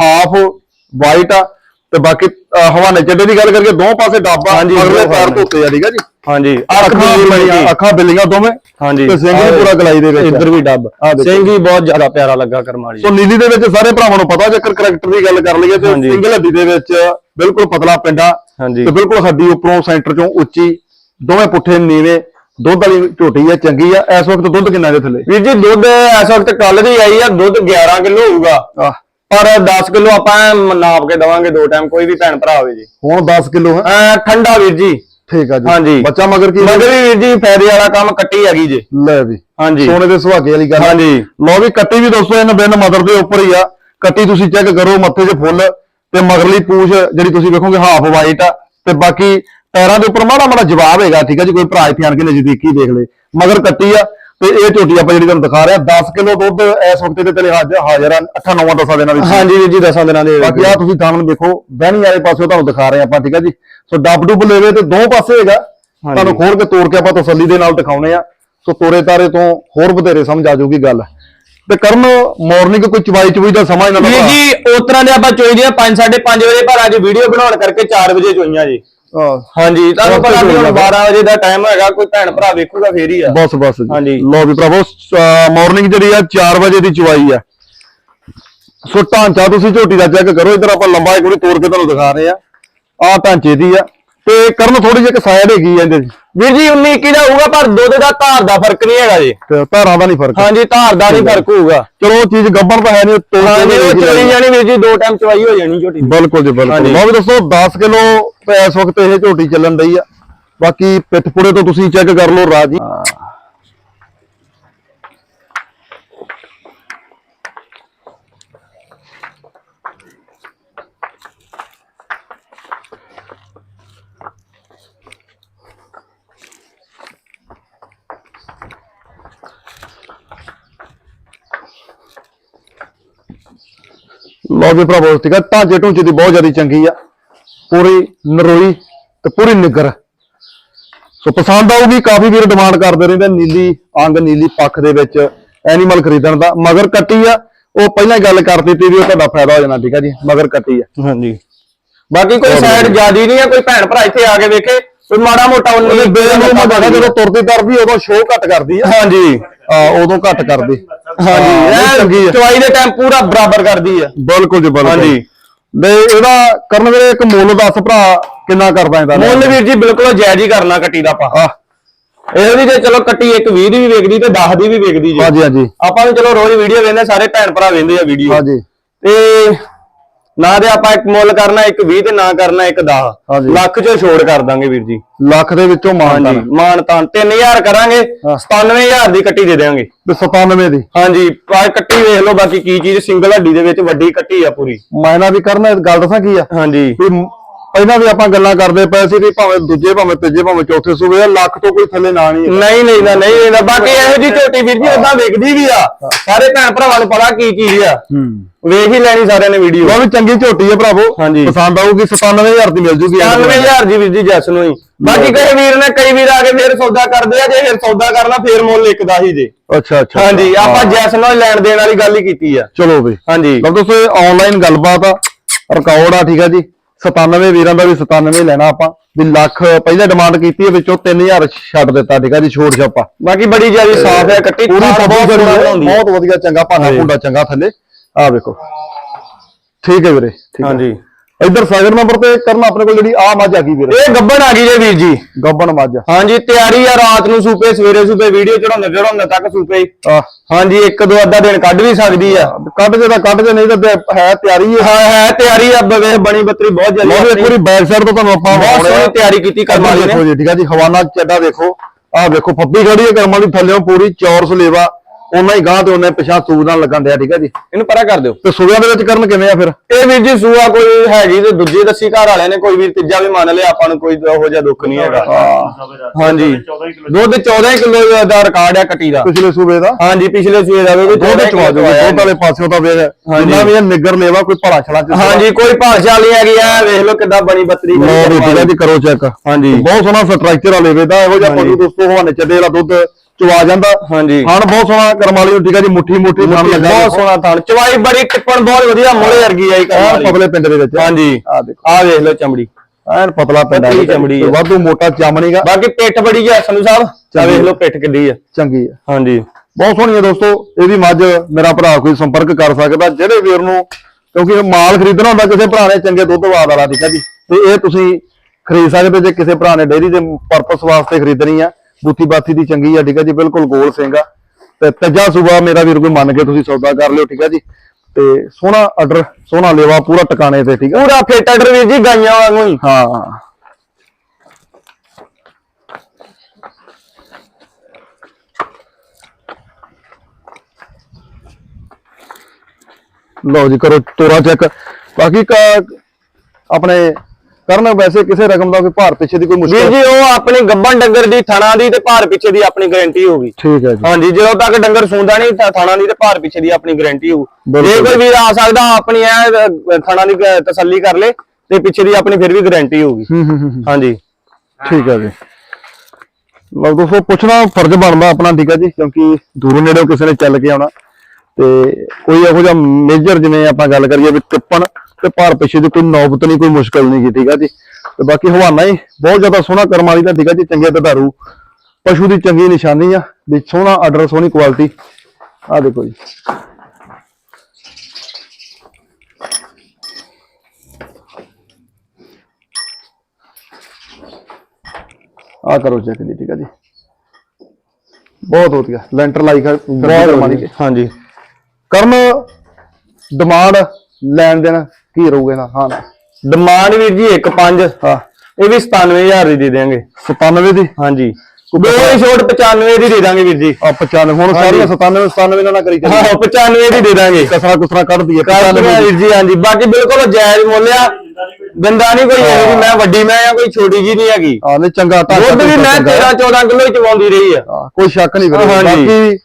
ਹਾਫ ਵਾਈਟ ਆ ਤੇ ਬਾਕੀ ਅਹ, ਹਵਾਨੇ ਚੱਡੇ ਦੀ ਗੱਲ ਕਰਕੇ ਦੋ ਪਾਸੇ ਡੱਬਾ ਹਾਂਜੀ, ਅਗਲੇ ਦੋ ਪੈਰ ਹਵਾਨੇ। ਧੋਤੇ ਆ ਠੀਕ ਆ ਜੀ? ਹਾਂਜੀ ਅੱਖਾਂ ਬਿੱਲੀ ਬਿੱਲੀਆਂ। ਅੱਖਾਂ ਬਿੱਲੀਆਂ ਦੋਵੇਂ। ਹਾਂਜੀ। ਤੇ ਸਿੰਘ ਵੀ ਪੂਰਾ ਗਲਾਈ ਦੇ ਵਿੱਚ ਆ। ਇੱਧਰ ਵੀ ਡੱਬ। ਆਹ ਦੇਖੋ। ਸਿੰਘ ਹੀ ਬਹੁਤ ਜ਼ਿਆਦਾ ਪਿਆਰਾ ਲੱਗਾ ਕਰਮਾਲੀ ਸੋ ਨੀਲੀ ਦੇ ਵਿੱਚ ਸਾਰੇ ਭਰਾਵਾਂ ਨੂੰ ਪਤਾ ਜੇਕਰ ਕਰੈਕਟਰ ਦੀ ਗੱਲ ਕਰ ਲਈਏ ਤੇ ਹਾਂਜੀ। ਸਿੰਗਲ ਹੱਡੀ ਦੇ ਵਿੱਚ ਬਿਲਕੁਲ ਪਤਲਾ ਪਿੰਡਾ ਹਾਂਜੀ। ਤੇ ਬਿਲਕੁਲ ਹੱਡੀ ਉੱਪਰੋਂ ਸੈਂਟਰ ਚੋਂ ਉੱਚੀ ਦੋਵੇਂ ਪੁੱਠੇ ਨੀਵੇਂ ਦੁੱਧ ਵਾਲੀ ਝੋਟੀ ਆ ਚੰਗੀ ਆ। ਇਸ ਵਕਤ ਦੁੱਧ ਕਿੰਨਾ ਦੇ ਥੱਲੇ? ਵੀਰ ਜੀ ਦੁੱਧ ਇਸ ਵਕਤ ਕੱਲ ਦੀ ਆਈ ਆ ਦੁੱਧ 11 ਕਿਲੋ ਹੋਊਗਾ। ਪਰ 10 ਕਿਲੋ ਆਪਾਂ ਨਾਪ ਕੇ ਦਵਾਂਗੇ ਦੋ ਟਾਈਮ ਕੋਈ ਵੀ ਭੈਣ ਭਰਾ ਹੋਵੇ ਜੀ। ਹੁਣ 10 ਕਿਲੋ ਠੰਡਾ ਵੀਰ ਜੀ। ਠੀਕ ਆ ਜੀ। ਹਾਂਜੀ। ਬੱਚਾ ਮਗਰ ਕੀ ਮਗਰ ਵੀ ਵੀਰ ਜੀ ਫਾਇਦੇ ਵਾਲਾ ਕੰਮ ਕੱਟੀ ਹੈਗੀ ਜੀ। ਲੈ ਵੀ। ਹਾਂਜੀ। ਸੋਨੇ ਦੇ ਸੁਹਾਗੇ ਵਾਲੀ ਗੱਲ। ਹਾਂਜੀ। ਲਓ ਵੀ ਕੱਟੀ ਵੀ ਦੋਸਤੋ ਇਹਨਾਂ ਬਿਨ ਮਦਰ ਦੇ ਉੱਪਰ ਹੀ ਆ। ਕੱਟੀ ਤੁਸੀਂ ਚੈੱਕ ਕਰੋ ਮੱਥੇ 'ਚ ਫੁੱਲ ਤੇ ਮਗਰਲੀ ਪੂਛ ਜਿਹੜੀ ਤੁਸੀਂ ਵੇਖੋਗੇ ਹਾਫ ਵਾਈਟ ਆ। ਤੇ ਬਾਕੀ ਪੈਰਾਂ ਦੇ ਉੱਪਰ ਮਾੜਾ ਮਾੜਾ ਜਵਾਬ ਹੈਗਾ ਠੀਕ ਆ ਜੀ ਕੋਈ ਭਰਾ ਇੱਥੇ ਆਣ ਕੇ ਨਜ਼ਦੀਕੀ ਦੇਖ ਲੇ। ਮਗਰ ਕੱਟੀ ਆ ਤੇ ਇਹ ਝੋਟੀ ਆਪਾਂ ਜਿਹੜੀ ਤੁਹਾਨੂੰ ਦਿਖਾ ਰਿਹਾ 10 ਕਿਲੋ ਦੁੱਧ ਇਸ ਵਕਤ ਦੇ ਤੇਰੇ ਹਾਜ਼ਰ ਹਾਜ਼ਰ ਆ 8 9 10 ਦਿਨਾਂ ਵਿੱਚ। ਹਾਂਜੀ ਜੀ ਦਸਾਂ ਦਿਨਾਂ ਦੇ ਬਾਕੀ ਆ ਤੁਸੀਂ ਥਾਮਨ ਦੇਖੋ ਬਹਿਣੀ ਵਾਲੇ ਪਾਸੇ ਤੁਹਾਨੂੰ ਦਿਖਾ ਰਹੇ ਆਪਾਂ ਠੀਕ ਆ ਜੀ। ਸੋ ਡੱਬ ਡੁੱਬ ਲੈਵੇ ਤੇ ਦੋ ਪਾਸੇ ਹੈਗਾ। ਤੁਹਾਨੂੰ ਖੋਲ ਕੇ ਤੋੜ ਕੇ ਆਪਾਂ ਤਸੱਲੀ ਦੇ ਨਾਲ ਦਿਖਾਉਣੇ ਆ। ਸੋ ਤੋਰੇ ਤਾਰੇ ਤੋਂ ਹੋਰ ਵਧੇਰੇ ਸਮਝ ਆ ਜਾਊਗੀ ਗੱਲ। ਤੇ ਕਰਨ ਮਾਰਨਿੰਗ ਕੋਈ ਚਵਾਈ ਚਵਾਈ ਦਾ ਸਮਾਂ ਇਹਨਾਂ ਦਾ ਵੀਰ ਜੀ ਉਸ ਤਰ੍ਹਾਂ ਦੇ ਆਪਾਂ ਚੋਈਦੀਆਂ 5 5:30 ਵਜੇ ਪਰ ਅੱਜ ਵੀਡੀਓ ਬਣਾਉਣ ਕਰਕੇ 4 ਵਜੇ ਚੋਈਆਂ ਜੀ। ਹਾਂਜੀ ਤੁਹਾਨੂੰ ਪਤਾ ਵੀ ਹੁਣ ਚੋਈਆਂ। 12 ਵਜੇ ਦਾ ਟਾਈਮ ਹੈਗਾ ਕੋਈ ਭੈਣ ਭਰਾ ਵੇਖੂਗਾ ਫੇਰ ਹੀ ਆ ਬਸ ਬਸ ਜੀ ਹਾਂਜੀ। ਲੋ ਵੀ ਭਰਾਵੋ ਮਾਰਨਿੰਗ ਜਿਹੜੀ ਆ 4 ਵਜੇ ਦੀ ਚਵਾਈ ਆ ਸੋ ਢਾਂਚਾ ਤੁਸੀਂ ਝੋਟੀ ਦਾ ਚੈੱਕ ਕਰੋ ਇਧਰ ਆਪਾਂ ਲੰਬਾ ਇੱਕ ਵਾਰੀ ਤੋੜ ਕੇ ਤੁਹਾਨੂੰ ਦਿਖਾ ਰਹੇ ਆ ਆ ਢਾਂਚੇ ਦੀ ਆ ਤੇ ਕਰਨ ਥੋੜੀ ਜਿਹੀ ਇੱਕ ਸਾਈਡ ਹੈਗੀ ਆ ਇਹਦੇ। ਵੀਰ ਜੀ 19 21 ਦਾ ਹੋਊਗਾ ਪਰ ਦੁੱਧ ਦਾ ਧਾਰ ਦਾ ਫ਼ਰਕ ਨਹੀਂ ਹੈਗਾ ਜੀ। ਤੇ ਧਾਰਾਂ ਦਾ ਨਹੀਂ ਫ਼ਰਕ। ਹਾਂਜੀ ਧਾਰ ਦਾ ਨਹੀਂ ਫ਼ਰਕ ਹੋਊਗਾ। ਚਲੋ ਉਹ ਚੀਜ਼ ਗੱਬਣ ਤਾਂ ਹੈ ਨਹੀਂ ਤੋੜ ਹਾਂਜੀ ਉਹ ਲੈਣੀ। ਜਾਣੀ ਵੀਰ ਜੀ ਦੋ ਟਾਈਮ ਚਵਾਈ ਹੋ ਜਾਣੀ ਝੋਟੀ ਦੀ। ਬਿਲਕੁਲ ਜੀ ਬਿਲਕੁਲ। ਹਾਂਜੀ। ਲਓ ਵੀ ਦੋਸਤੋ 10 ਕਿਲੋ ਇਸ ਵਕਤ ਇਹ ਝੋਟੀ ਚੱਲਣ ਡਈ ਆ। ਬਾਕੀ ਪਿੱਠਪੁੜੇ ਤੋਂ ਤੁਸੀਂ ਚੈੱਕ ਕਰ ਲਓ ਰਾਜੀ। ਲਓ ਵੀ ਭਰਾਵੋ ਠੀਕ ਆ ਢਾਂਚੇ ਢੂੰਚੇ ਦੀ ਬਹੁਤ ਜ਼ਿਆਦਾ ਚੰਗੀ ਆ। ਪੂਰੀ ਨਰੋਈ ਤੇ ਪੂਰੀ ਨਿੱਗਰ। ਸੋ ਪਸੰਦ ਆਊਗੀ ਕਾਫੀ ਵੀਰ ਡਿਮਾਂਡ ਕਰਦੇ ਰਹਿੰਦੇ ਨੀਲੀ ਅੰਗ ਨੀਲੀ ਪੱਖ ਦੇ ਵਿੱਚ ਐਨੀਮਲ ਖਰੀਦਣ ਦਾ। ਮਗਰ ਕੱਟੀ ਆ ਉਹ ਪਹਿਲਾਂ ਗੱਲ ਕਰ ਦਿੱਤੀ ਵੀ ਉਹ ਤੁਹਾਡਾ ਫਾਇਦਾ ਹੋ ਜਾਣਾ ਠੀਕ ਆ ਜੀ? ਮਗਰ ਕੱਟੀ ਆ। ਹਾਂਜੀ। ਬਾਕੀ ਕੋਈ ਸਾਈਡ ਜਿਆਦੀ ਨਹੀਂ ਹੈ ਕੋਈ ਭੈਣ ਭਰਾ ਇੱਥੇ ਆ ਕੇ ਵੇਖੇ ਕੋਈ ਮਾੜਾ ਮੋਟਾ 19 ਬੇਲ ਨੂੰ ਮੈਂ ਦੱਸਾਂ ਜਦੋਂ ਤੁਰਦੀ ਤਰਦੀ ਉਦੋਂ ਸ਼ੋਅ ਘੱਟ ਕਰਦੀ ਆ। ਹਾਂਜੀ। ਆ ਉਦੋਂ ਘੱਟ ਕਰਦੀ। ਹਾਂਜੀ ਇਹ ਚਵਾਈ ਦੇ ਟਾਈਮ ਪੂਰਾ ਬਰਾਬਰ ਕਰਦੀ ਆ। ਬਿਲਕੁਲ ਜੀ ਬਿਲਕੁਲ। ਹਾਂਜੀ। ਦੇ ਇਹਦਾ ਕਰਨ ਵੀਰੇ ਇੱਕ ਮੁੱਲ ਦੱਸ ਭਰਾ ਕਿੰਨਾ ਕਰਦਾ ਇਹਦਾ? ਮੁੱਲ ਵੀਰ ਜੀ ਬਿਲਕੁਲ ਜਾਇਜ਼ ਹੀ ਕਰਨਾ ਕੱਟੀ ਦਾ ਆਪਾਂ। ਇਹ ਵੀ ਤੇ ਚਲੋ ਕੱਟੀ ਇੱਕ 20 ਦੀ ਵੀ ਵੇਚਦੀ ਤੇ 10 ਦੀ ਵੀ ਵੇਚਦੀ ਜੀ। ਹਾਂਜੀ ਹਾਂਜੀ। ਆਪਾਂ ਵੀ ਚਲੋ ਰੋਜ਼ ਵੀਡੀਓ ਵੇਖਦੇ ਸਾਰੇ ਭੈਣ ਭਰਾ ਵੇਖਦੇ ਆ ਵੀਡੀਓ। ਹਾਂਜੀ। ਤੇ ਨਾ ਤੇ ਆਪਾਂ ਇੱਕ ਮੁੱਲ ਕਰਨਾ ਇੱਕ 20 ਤੇ ਨਾ ਕਰਨਾ ਇੱਕ 10 ਹਾਂਜੀ। ਲੱਖ ਚੋਂ ਛੋੜ ਕਰ ਦਾਂਗੇ ਵੀਰ ਜੀ। ਲੱਖ ਦੇ ਵਿੱਚੋਂ ਮਾਨਤਾ ਹਾਂਜੀ ਮਾਨ ਤਾਂ 3000 ਕਰਾਂਗੇ ਹਾਂ। 97000 ਦੀ ਕੱਟੀ ਦੇ ਦੇਵਾਂਗੇ ਤੇ 97 ਦੀ। ਹਾਂਜੀ ਪਰ ਕੱਟੀ ਵੇਖ ਲਓ ਬਾਕੀ ਕੀ ਚੀਜ਼ ਸਿੰਗਲ ਹੱਡੀ ਦੇ ਵਿੱਚ ਵੱਡੀ ਕੱਟੀ ਆ ਪੂਰੀ। ਮੈਂ ਨਾ ਵੀ ਕਰਨਾ ਗੱਲ ਦੱਸਾਂ ਕੀ ਆ? ਹਾਂਜੀ। ਪਹਿਲਾਂ ਵੀ ਆਪਾਂ ਗੱਲਾਂ ਕਰਦੇ ਪਏ ਸੀ ਵੀ ਭਾਵੇਂ ਦੂਜੇ ਭਾਵੇਂ ਤੀਜੇ ਭਾਵੇਂ ਚੌਥੇ ਸੂਬੇ ਆ ਲੱਖ ਤੋਂ ਕੋਈ ਥੱਲੇ ਨਾ ਨਹੀਂ। ਨਹੀਂ ਨਹੀਂ ਨਾ ਨਹੀਂ ਨਾ ਬਾਕੀ ਇਹੋ ਜੀ ਝੋਟੀ ਵੀਰ ਜੀ ਉਦਾਂ ਵਿਕਦੀ ਵੀ ਆ। ਸਾਰੇ ਭੈਣ ਭਰਾਵਾਂ ਨੂੰ ਪਤਾ ਕੀ ਚੀਜ਼ ਆ। ਹੂੰ। ਵੇਖ ਹੀ ਲੈਣੀ ਸਾਰਿਆਂ ਨੇ ਵੀਡੀਓ ਵੀ ਚੰਗੀ ਝੋਟੀ ਹੈ ਭਰਾਵੋ। ਪਸੰਦ ਆਊਗੀ 97000 ਦੀ ਮਿਲ ਜੂਗੀ। 99000 ਜੀ ਵੀਰ ਜੀ ਜੱਸ ਨੂੰ ਹੀ। ਬਾਕੀ ਕਈ ਵੀਰ ਨੇ ਕਈ ਵੀਰ ਆ ਕੇ ਫੇਰ ਸੌਦਾ ਕਰਦੇ ਆ ਜੇ ਫਿਰ ਸੌਦਾ ਕਰਨਾ ਫੇਰ ਮੁੱਲ ਇੱਕ ਦਾ ਹੀ ਜੇ। ਅੱਛਾ ਅੱਛਾ। ਹਾਂਜੀ। ਆਪਾਂ ਜੈਸ ਨਾਲ ਲੈਣ ਦੇਣ ਵਾਲੀ ਗੱਲ ਹੀ ਕੀਤੀ ਆ। ਚਲੋ ਵੀ। ਹਾਂਜੀ। ਲਓ ਦੋਸਤੋ ਇਹ ਆਨਲਾਈਨ ਗੱਲਬਾਤ ਆ। ਰਿਕਾਰਡ ਆ ਠੀਕ ਆ ਜੀ। 97 ਵੀਰਾਂ ਦਾ ਵੀ 97 ਲੈਣਾ ਆਪਾਂ ਵੀ ਲੱਖ ਪਹਿਲੇ ਡਿਮਾਂਡ ਕੀਤੀ ਹੈ ਵਿੱਚੋਂ 3000 ਛੱਡ ਦਿੱਤਾ ਠੀਕ ਆ ਜੀ ਛੋੜ ਛਾਪਾ ਬਾਕੀ ਬੜੀ ਜ਼ਿਆਦਾ ਸਾਫ਼ ਹੈ ਕੱਟੀ ਪੂਰੀ ਥਾਣ ਸਬਜ਼ੀ ਬਹੁਤ ਵਧੀਆ ਚੰਗਾ ਹਾਂਜੀ। ਭੁੰਡਾ ਚੰਗਾ ਥੱਲੇ। ਆ ਵੇਖੋ। ਠੀਕ ਹੈ ਵੀਰੇ ਠੀਕ ਹੈ। ਹਾਂਜੀ। ਇੱਧਰ ਸਾਗਰ ਨੰਬਰ ਤੇ ਕਰਨਾ ਆਪਣੇ ਕੋਲ ਜਿਹੜੀ ਆ ਮੱਝ ਆ ਗਈ ਵੀਰੇ। ਇਹ ਗੱਬਣ ਆ ਗਈ ਜੇ ਵੀਰ ਜੀ। ਗੱਬਣ ਮੱਝ। ਹਾਂਜੀ ਤਿਆਰੀ ਆ ਰਾਤ ਨੂੰ ਸੂਪੇ ਸਵੇਰੇ ਸੂਪੇ ਵੀਡੀਓ ਚੜਾਉਂਦੇ ਚੜਾਉਂਦੇ ਤੱਕ ਸੂਪੇ। ਆ ਹਾਂਜੀ ਇੱਕ ਦੋ ਅੱਧਾ ਦਿਨ ਕੱਢ ਵੀ ਸਕਦੀ ਆ। ਕੱਢ ਜੇ ਤਾਂ ਕੱਢ ਜੇ ਨਹੀਂ ਤਾਂ ਹੈ ਤਿਆਰੀ ਹੈ ਹਾਂ ਹੈ ਤਿਆਰੀ ਆ ਬਵੇ ਬਣੀ ਬੱਤਰੀ ਬਹੁਤ ਜਲਦੀ ਇੱਕ ਵਾਰੀ ਬੈਕ ਸਾਈਡ ਤੋਂ ਤੁਹਾਨੂੰ ਆਪਾਂ ਬਹੁਤ ਆ। ਸੋਹਣੀ ਤਿਆਰੀ ਕੀਤੀ ਕਰਮ ਵਾਲੀ ਦੇਖੋ ਨੇ ਜੀ ਠੀਕ ਆ ਜੀ ਹਵਾਨਾ ਚੱਡਾ ਦੇਖੋ। ਆਹ ਦੇਖੋ ਫੱਬੀ ਖੜੀ ਹੈ ਕਰਮਾਂ ਦੀ ਥੱਲੇੋਂ ਪੂਰੀ ਚੌਰਸ ਲੇਵਾ ਉਹਨਾਂ ਹੀ ਗਾਂ ਤੇ ਉਹਨਾਂ ਪਿਛਾ ਸੂਦ ਨਾਲ ਲੱਗਣ ਡਿਆ ਠੀਕ ਆ ਜੀ? ਇਹਨੂੰ ਪਰਾ ਕਰ ਦਿਓ। ਤੇ ਸੂਬਿਆਂ ਦੇ ਵਿੱਚ ਕਰਨ ਕਿਵੇਂ ਆ ਫਿਰ? ਇਹ ਵੀਰ ਜੀ ਸੂਆ ਕੋਈ ਹੈਗੀ ਤੇ ਦੂਜੀ ਦੱਸੀ ਘਰ ਵਾਲਿਆਂ ਨੇ ਕੋਈ ਵੀਰ ਤੀਜਾ ਵੀ ਮੰਨ ਲਿਆ ਆਪਾਂ ਨੂੰ ਕੋਈ ਉਹੋ ਜਿਹਾ ਦੁੱਖ ਨਹੀਂ ਹੈਗਾ। ਹਾਂਜੀ। ਦੁੱਧ 14 ਕਿਲੋ ਦਾ ਰਿਕਾਰਡ ਹੈ ਕੱਟੀ ਦਾ। ਪਿਛਲੇ ਸੂਬੇ ਦਾ? ਹਾਂਜੀ ਪਿਛਲੇ ਸੂਏ ਦਾ ਵੀ ਦੁੱਧ 14 ਚਵਾ ਆਇਆ ਦੁੱਧ ਵਾਲੇ ਪਾਸਿਓਂ ਤਾਂ ਵੇਖ। ਜਿੰਨਾ ਵੀ ਇਹ ਨਿੱਗਰ ਲੇਵਾ ਕੋਈ ਭਲਾ ਛਲਾ ਚ ਹਾਂਜੀ ਕੋਈ ਭਾਸ਼ਾ ਨਹੀਂ ਹੈਗੀ ਆ ਵੇਖ ਲਓ ਕਿੱਦਾਂ ਬਣੀ ਬੱਤਰੀ ਲੋ ਆ ਜੀ ਕਰੋ ਚੈੱਕ ਹਾਂਜੀ। ਬਹੁਤ ਸੋਹਣਾ ਸਟਰਕਚਰ ਆ ਲੇਵੇ ਦਾ ਇਹੋ ਜਿਹਾ। ਪਸ਼ੂ ਦੋਸਤੋ ਹਵਾਨੇ ਚੱਡੇ ਵਾਲਾ ਦੁੱਧ। ਚਵਾ ਜਾਂਦਾ। ਹਾਂਜੀ। ਹਣ ਬਹੁਤ ਸੋਹਣਾ ਕਰਮਾਲੀ ਨੂੰ ਠੀਕ ਆ ਜੀ ਮੁੱਠੀ ਮੁੱਠੀ ਥਣ ਲੱਗਾ ਬਹੁਤ ਸੋਹਣਾ ਥਣ। ਚਵਾਈ ਬੜੀ ਟਿੱਪਣ ਬਹੁਤ ਵਧੀਆ ਮੋਲੇ ਵਰਗੀ ਆਈ ਕਰਮ ਪਤਲੇ ਪਿੰਡ ਦੇ ਵਿੱਚ। ਹਾਂਜੀ। ਆ ਦੇਖੋ। ਆ ਵੇਖ ਲਓ ਚਮੜੀ। ਐਨ ਪਤਲਾ ਪਿੰਡ ਪਤਲੀ ਚਮੜੀ ਆ। ਵਾਧੂ ਮੋਟਾ ਚਮੜੀਗਾ ਬਾਕੀ ਪਿੱਠ ਬੜੀ ਹੈ ਸੰਧੂ ਸਾਹਿਬ। ਆ। ਵੇਖ ਲਓ ਪਿੱਠ ਕਿੱਡੀ ਆ। ਚੰਗੀ ਆ। ਹਾਂਜੀ। ਬਹੁਤ ਸੋਹਣੀ ਹੈ ਦੋਸਤੋ। ਇਹ ਵੀ ਮੱਝ ਮੇਰਾ ਭਰਾ ਕੋਈ ਸੰਪਰਕ ਕਰ ਸਕਦਾ ਜਿਹੜੇ ਵੀਰ ਨੂੰ ਕਿਉਂਕਿ ਮਾਲ ਖਰੀਦਣਾ ਹੁੰਦਾ ਕਿਸੇ ਭਰਾ ਨੇ ਚੰਗੇ ਦੁੱਧ ਵਾਦ ਵਾਲਾ ਠੀਕ ਹੈ ਜੀ। ਤੇ ਇਹ ਤੁਸੀਂ ਖਰੀਦ ਸਕਦੇ ਜੇ ਕਿਸੇ ਭਰਾ ਨੇ ਡੇਅਰੀ ਦੇ ਪਰਪਸ ਵਾਸਤੇ ਖਰੀਦਣੀ ਆ। ਬੂਥੀ ਬਾਥੀ ਦੀ ਚੰਗੀ ਆ ਠੀਕ ਹੈ ਜੀ ਬਿਲਕੁਲ ਗੋਲ ਸਿੰਘ ਆ। ਤੇ ਤੱਜਾ ਸੁਬਾ ਮੇਰਾ ਵੀਰ ਕੋਈ ਮੰਨ ਕੇ ਤੁਸੀਂ ਸੌਦਾ ਕਰ ਲਿਓ ਠੀਕ ਹੈ ਜੀ। ਤੇ ਸੋਹਣਾ ਆਰਡਰ ਸੋਹਣਾ ਲੇਵਾ ਪੂਰਾ ਟਿਕਾਣੇ ਤੇ ਠੀਕ ਆ। ਪੂਰਾ ਫਿੱਟ ਅਡਰ ਵੀਰ ਜੀ ਗਾਈਆਂ ਵਾਂਗੂ ਹੀ। ਹਾਂ। ਲਓ ਜੀ ਕਰੋ ਤੋਰਾ ਚੈੱਕ। ਬਾਕੀ ਆਪਣੇ ਕਰਨ ਵੈਸੇ ਕਿਸੇ ਰਕਮ ਦਾ ਕੋਈ ਭਾਰ ਪਿੱਛੇ ਦੀ ਕੋਈ ਵੀਰ ਮੁਸ਼ਕਲ ਜੀ ਉਹ ਆਪਣੀ ਗੱਬਨ ਡੰਗਰ ਦੀ ਥਣਾ ਦੀ ਤੇ ਭਾਰ ਪਿੱਛੇ ਦੀ ਆਪਣੀ ਗਾਰੰਟੀ ਹੋਊਗੀ। ਠੀਕ ਹੈ ਜੀ। ਹਾਂਜੀ ਜਦੋਂ ਤੱਕ ਡੰਗਰ ਸੂੰਦਾ ਨਹੀਂ ਤਾਂ ਥਣਾ ਦੀ ਤੇ ਭਾਰ ਪਿੱਛੇ ਦੀ ਆਪਣੀ ਗਾਰੰਟੀ ਹੋਊ। ਬਿਲਕੁਲ। ਜੇ। ਕੋਈ ਵੀਰ ਆ ਸਕਦਾ ਆਪਣੀ ਐ ਥਣਾ ਦੀ ਗ- ਤਸੱਲੀ ਕਰ ਲੇ ਤੇ ਪਿੱਛੇ ਦੀ ਆਪਣੀ ਫਿਰ ਵੀ ਗਾਰੰਟੀ ਹੋਊਗੀ। ਹੂੰ ਹੂੰ ਹੂੰ ਹਾਂਜੀ। ਠੀਕ ਹੈ ਜੀ। ਲਓ ਦੋਸਤੋ ਪੁੱਛਣਾ ਫਰਜ਼ ਬਣਦਾ ਆਪਣਾ ਠੀਕ ਹੈ ਜੀ ਕਿਉਂਕਿ ਦੂਰੋਂ ਨੇੜੋਂ ਕਿਸੇ ਨੇ ਚੱਲ ਕੇ ਆਉਣਾ ਤੇ ਕੋਈ ਇਹੋ ਜਿਹਾ ਮੇਜਰ ਜਿਵੇਂ ਆਪਾਂ ਗੱਲ ਕਰੀਏ ਵੀ ਟਿੱਪਣ ਤੇ ਭਾਰ ਪਿੱਛੇ ਦੀ ਕੋਈ ਨੌਬਤ ਨਹੀਂ ਕੋਈ ਮੁਸ਼ਕਲ ਨਹੀਂ ਗੀ ਠੀਕ ਹੈ ਜੀ। ਤੇ ਬਾਕੀ ਹਵਾਨਾ ਹੀ ਬਹੁਤ ਜ਼ਿਆਦਾ ਸੋਹਣਾ ਕਰਮ ਵਾਲੀ ਦਾ ਠੀਕ ਹੈ ਜੀ ਚੰਗੇ ਦੁਧਾਰੂ ਪਸ਼ੂ ਦੀ ਚੰਗੀ ਨਿਸ਼ਾਨੀ ਆ ਵੀ ਸੋਹਣਾ ਆਰਡਰ ਸੋਹਣੀ ਕੁਆਲਿਟੀ ਆ ਦੇਖੋ ਜੀ। ਆ ਕਰੋ ਚੈੱਕ ਜੀ ਠੀਕ ਹੈ ਜੀ। ਬਹੁਤ ਵਧੀਆ ਲੈਂਟਰ ਲਾਈ ਕਰ ਹਾਂਜੀ। ਕਰਮ ਡਿਮਾਂਡ ਲੈਣ ਦੇਣ ਕੀ ਰਹੂਗੇ ਨਾ ਹਾਂ। ਡਿਮਾਂਡ ਵੀਰ ਜੀ 1.5 ਹਾਂ। ਇਹ ਵੀ 97000 ਦੀ ਦੇ ਦੇਵਾਂਗੇ 97 ਦੀ? ਹਾਂਜੀ। ਦੋ ਹੀ ਛੋਟ 95 ਦੀ ਦੇ ਦਾਂਗੇ ਵੀਰ ਜੀ। ਆ 95 ਹੁਣ ਸਾਰੀਆਂ 97 97 ਨਾਲ ਕਰੀ ਹਾਂ ਚੱਲੀ 95 ਦੀ ਦੇ ਦਾਂਗੇ ਕਸਰਾ ਕੁਸਰਾ ਕੱਢ ਦਈਏ ਕਾਸਟਮਰ 95 ਵੀਰ ਜੀ ਹਾਂਜੀ। ਬਾਕੀ ਬਿਲਕੁਲ ਜਾਇਜ਼ ਮੁੱਲ ਆ। ਬੰਦਾ ਨਹੀਂ ਕੋਈ ਇਹ ਵੀ ਮੈਂ ਵੱਡੀ ਮੈਂ ਆ ਕੋਈ ਛੋਟੀ ਜੀ ਨਹੀਂ ਹੈਗੀ। ਆ ਨਹੀਂ ਚੰਗਾ ਦੁੱਧ ਵੀ ਮੈਂ ਚੰਗਾ। 13 14 ਕਿਲੋ ਹੀ ਚਵਾਉਂਦੀ ਰਹੀ ਆ। ਹਾਂ, ਕੋਈ ਸ਼ੱਕ ਨਹੀਂ। ਬਾਕੀ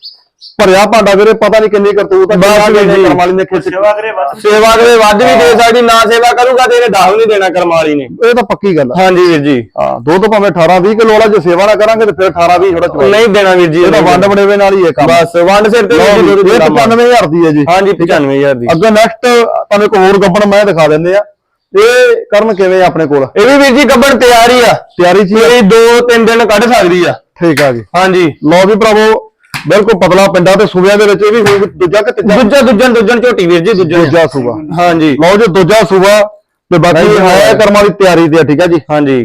ਭਰਿਆ ਭਾਂਡਾ ਵੀਰੇ ਪਤਾ ਨਹੀਂ ਕਿੰਨੀ ਕਰਤੂਤ ਆ ਬਸ ਵੀਰ ਜੀ। ਕਰਮ ਵਾਲੀ ਨੇ ਖਿੱਚ ਸੇਵਾ ਕਰੇ ਵੱਧ ਸੇਵਾ ਕਰੇ ਵੱਧ ਵੀ ਦੇ ਸਕਦੀ ਨਾ ਸੇਵਾ ਕਰੂਗਾ ਤੇ ਇਹਨੇ ਦਾਹ ਨਹੀਂ ਦੇਣਾ ਕਰਮਾਲੀ ਨੇ। ਇਹ ਤਾਂ ਪੱਕੀ ਗੱਲ ਆ। ਹਾਂਜੀ ਵੀਰ ਜੀ। ਹਾਂ ਦੁੱਧ ਭਾਵੇਂ 18 20 ਕਿਲੋ ਵਾਲਾ ਜੇ ਸੇਵਾ ਨਾ ਕਰਾਂਗੇ ਤੇ ਫਿਰ 18 20 ਥੋੜਾ ਚਵਾਈ ਨਹੀਂ ਦੇਣਾ ਵੀਰ ਜੀ ਇਹ ਤਾਂ ਵੰਡ ਬੜੇਵੇ ਨਾਲ ਹੀ ਹੈ ਕੰਮ। ਬਸ ਵੰਡ ਸਿਰ ਤੇ ਲਓ ਵੀਰ ਜੀ ਜੀ, ਦੁੱਧ ਇਹ ਦਾ ਮਾਲ। 95000 ਦੀ ਹੈ ਜੀ। ਹਾਂਜੀ 95000 ਦੀ। ਅੱਗੇ ਨੈਕਸਟ ਤੁਹਾਨੂੰ ਇੱਕ ਹੋਰ ਗੱਬਣ ਮੈਂ ਦਿਖਾ ਦਿੰਦੇ ਆ ਇਹ ਕਰਨ ਕਿਵੇਂ ਆ ਆਪਣੇ ਕੋਲ? ਇਹ ਵੀ ਵੀਰ ਜੀ ਗੱਬੜ ਤਿਆਰ ਹੀ ਆ। ਤਿਆਰੀ ਚ ਹੀ ਆ? ਇਹ ਦੋ ਤਿੰਨ ਦਿਨ ਕੱਢ ਸਕਦੀ ਆ। ਠੀਕ ਆ ਜੀ। ਹਾਂਜੀ। ਲਓ ਵੀ ਭਰਾਵੋ ਬਿਲਕੁਲ ਪਤਲਾ ਪਿੰਡਾਂ ਤੇ ਸੂਬਿਆਂ ਦੇ ਵਿੱਚ ਇਹ ਵੀ ਹੋਊ ਦੂਜਾ ਕਿ ਤੀਜਾ? ਦੂਜਾ ਦੂਜਨ ਦੂਜਨ ਝੋਟੀ ਵੀਰ ਜੀ ਦੂਜਾ। ਦੂਜਾ ਸੂਬਾ। ਹਾਂਜੀ। ਲਓ ਜੀ ਦੂਜਾ ਸੂਬਾ ਤੇ ਬਾਕੀ ਹੈ ਕਰਮਾਂ ਦੀ ਤਿਆਰੀ ਤੇ ਠੀਕ ਆ ਜੀ? ਹਾਂਜੀ।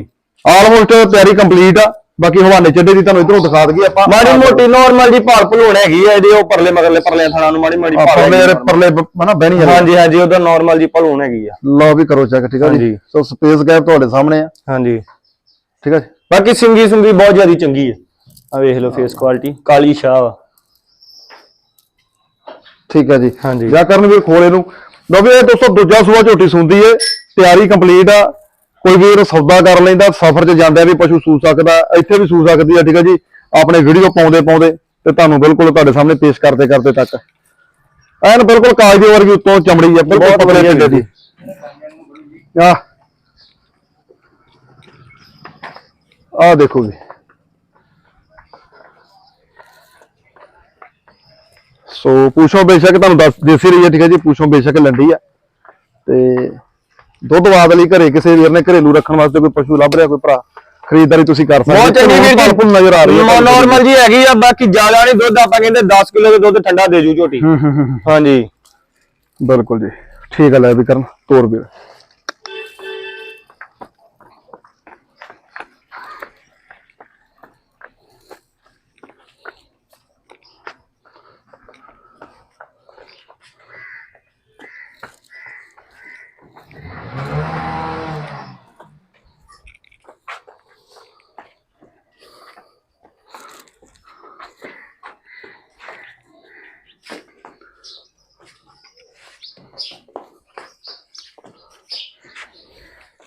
ਆਲਮੋਸਟ ਤਿਆਰੀ ਕੰਪਲੀਟ ਆ। ਬਾਕੀ ਹਵਾਨੇ ਚੱਡੇ ਦੀ ਤੁਹਾਨੂੰ ਇਧਰੋਂ ਦਿਖਾ ਦਈਏ ਆਪਾਂ। ਮਾੜੀ ਮੋਟੀ ਨਾਰਮਲ ਜੀ ਭਾਲ ਭਲੂਣ ਹੈਗੀ ਆ ਇਹਦੇ ਉਹ ਪਰਲੇ ਮਗਰਲੇ ਪਰਲੇ ਥਾਣਾ ਨੂੰ ਮਾੜੀ ਮਾੜੀ ਭਾਲ ਪਰਲੇ। ਪਰਲੇ ਹਨਾ ਬਹਿਣੀ ਆ ਹਾਂਜੀ ਹਾਂਜੀ ਉਹਦਾ ਨਾਰਮਲ ਜੀ ਭਲੂਣ ਹੈਗੀ ਆ। ਲਓ ਵੀ ਕਰੋ ਚੈੱਕ ਠੀਕ ਆ ਜੀ। ਸੋ ਸਪੇਸ ਗੈਪ ਤੁਹਾਡੇ ਸਾਹਮਣੇ ਆ। ਹਾਂਜੀ। ਠੀਕ ਆ ਬਾਕੀ ਸਿੰਗੀ ਸੁੰਗੀ ਬਹੁਤ ਜ਼ਿਆਦਾ ਚੰਗੀ ਆ। ਆ ਵੇਖ ਲਓ ਫੇਸ ਕੁਆਲਿਟੀ ਕਾਲੀ ਸ਼ਾਹ ਵਾ। ਠੀਕ ਆ ਜੀ। ਹਾਂਜੀ। ਜਾਂ ਕਰਨ ਵੀ ਖੋਲ ਇਹਨੂੰ ਲਓ ਵੀ ਇਹ ਦੋਸਤੋ ਦੂਜਾ ਸੂਆ ਝੋਟੀ ਸੁੰਦੀ ਏ ਤਿਆਰੀ ਕੰਪਲੀਟ ਆ। ਕੋਈ ਵੀਰ ਸੌਦਾ ਕਰ ਲੈਂਦਾ ਸਫ਼ਰ 'ਚ ਜਾਂਦਾ ਵੀ ਪਸ਼ੂ ਸੂ ਸਕਦਾ ਇੱਥੇ ਵੀ ਸੂ ਸਕਦੀ ਆ ਠੀਕ ਆ ਜੀ। ਆਪਣੇ ਵੀਡੀਓ ਪਾਉਂਦੇ ਪਾਉਂਦੇ ਤੇ ਤੁਹਾਨੂੰ ਬਿਲਕੁਲ ਤੁਹਾਡੇ ਸਾਹਮਣੇ ਪੇਸ਼ ਕਰਦੇ ਕਰਦੇ ਤੱਕ। ਐਨ ਬਿਲਕੁਲ ਕਾਗਜ਼ੀ ਵਰਗੀ ਉੱਤੋਂ ਚਮੜੀ ਆ ਬਿਲਕੁਲ ਬਹੁਤ ਪਤਲੇ ਵਧੀਆ ਦੀ। ਆ ਆ ਦੇਖੋ ਜੀ। ਸੋ ਪੁੱਛੋ ਬੇਸ਼ੱਕ ਤੁਹਾਨੂੰ ਦੱਸ ਦੇਸੀ ਰਹੀ ਹੈ ਠੀਕ ਹੈ ਜੀ ਪੁੱਛੋ ਬੇਸ਼ੱਕ ਲੰਡੀ ਆ। ਤੇ ਦੁੱਧ ਬਾਦ ਲਈ ਘਰੇ ਕਿਸੇ ਵੀਰ ਨੇ ਘਰੇਲੂ ਰੱਖਣ ਵਾਸਤੇ ਕੋਈ ਪਸ਼ੂ ਲੱਭ ਰਿਹਾ ਕੋਈ ਭਰਾ? ਖਰੀਦਦਾਰੀ ਤੁਸੀਂ ਕਰ ਸਕਦੇ ਬਹੁਤ ਚੰਗੀ ਵੀਰ ਫੁੱਲ ਨਜ਼ਰ ਆ ਰਹੀ ਹੈ ਨਾਰਮਲ ਜੀ ਹੈਗੀ ਆ ਬਾਕੀ ਜ਼ਿਆਦਾ ਨਹੀਂ ਦੁੱਧ ਆਪਾਂ ਕਹਿੰਦੇ 10 ਕਿਲੋ ਦੇ ਦੁੱਧ ਠੰਡਾ ਦੇ ਜੂ ਝੋਟੀ। ਹੂੰ, ਹੂੰ, ਹੂੰ, ਹੂੰ। ਹਾਂਜੀ। ਬਿਲਕੁਲ ਜੀ। ਠੀਕ ਹੈ ਲੈ ਵੀ ਕਰਨ ਤੋਰ ਵੀ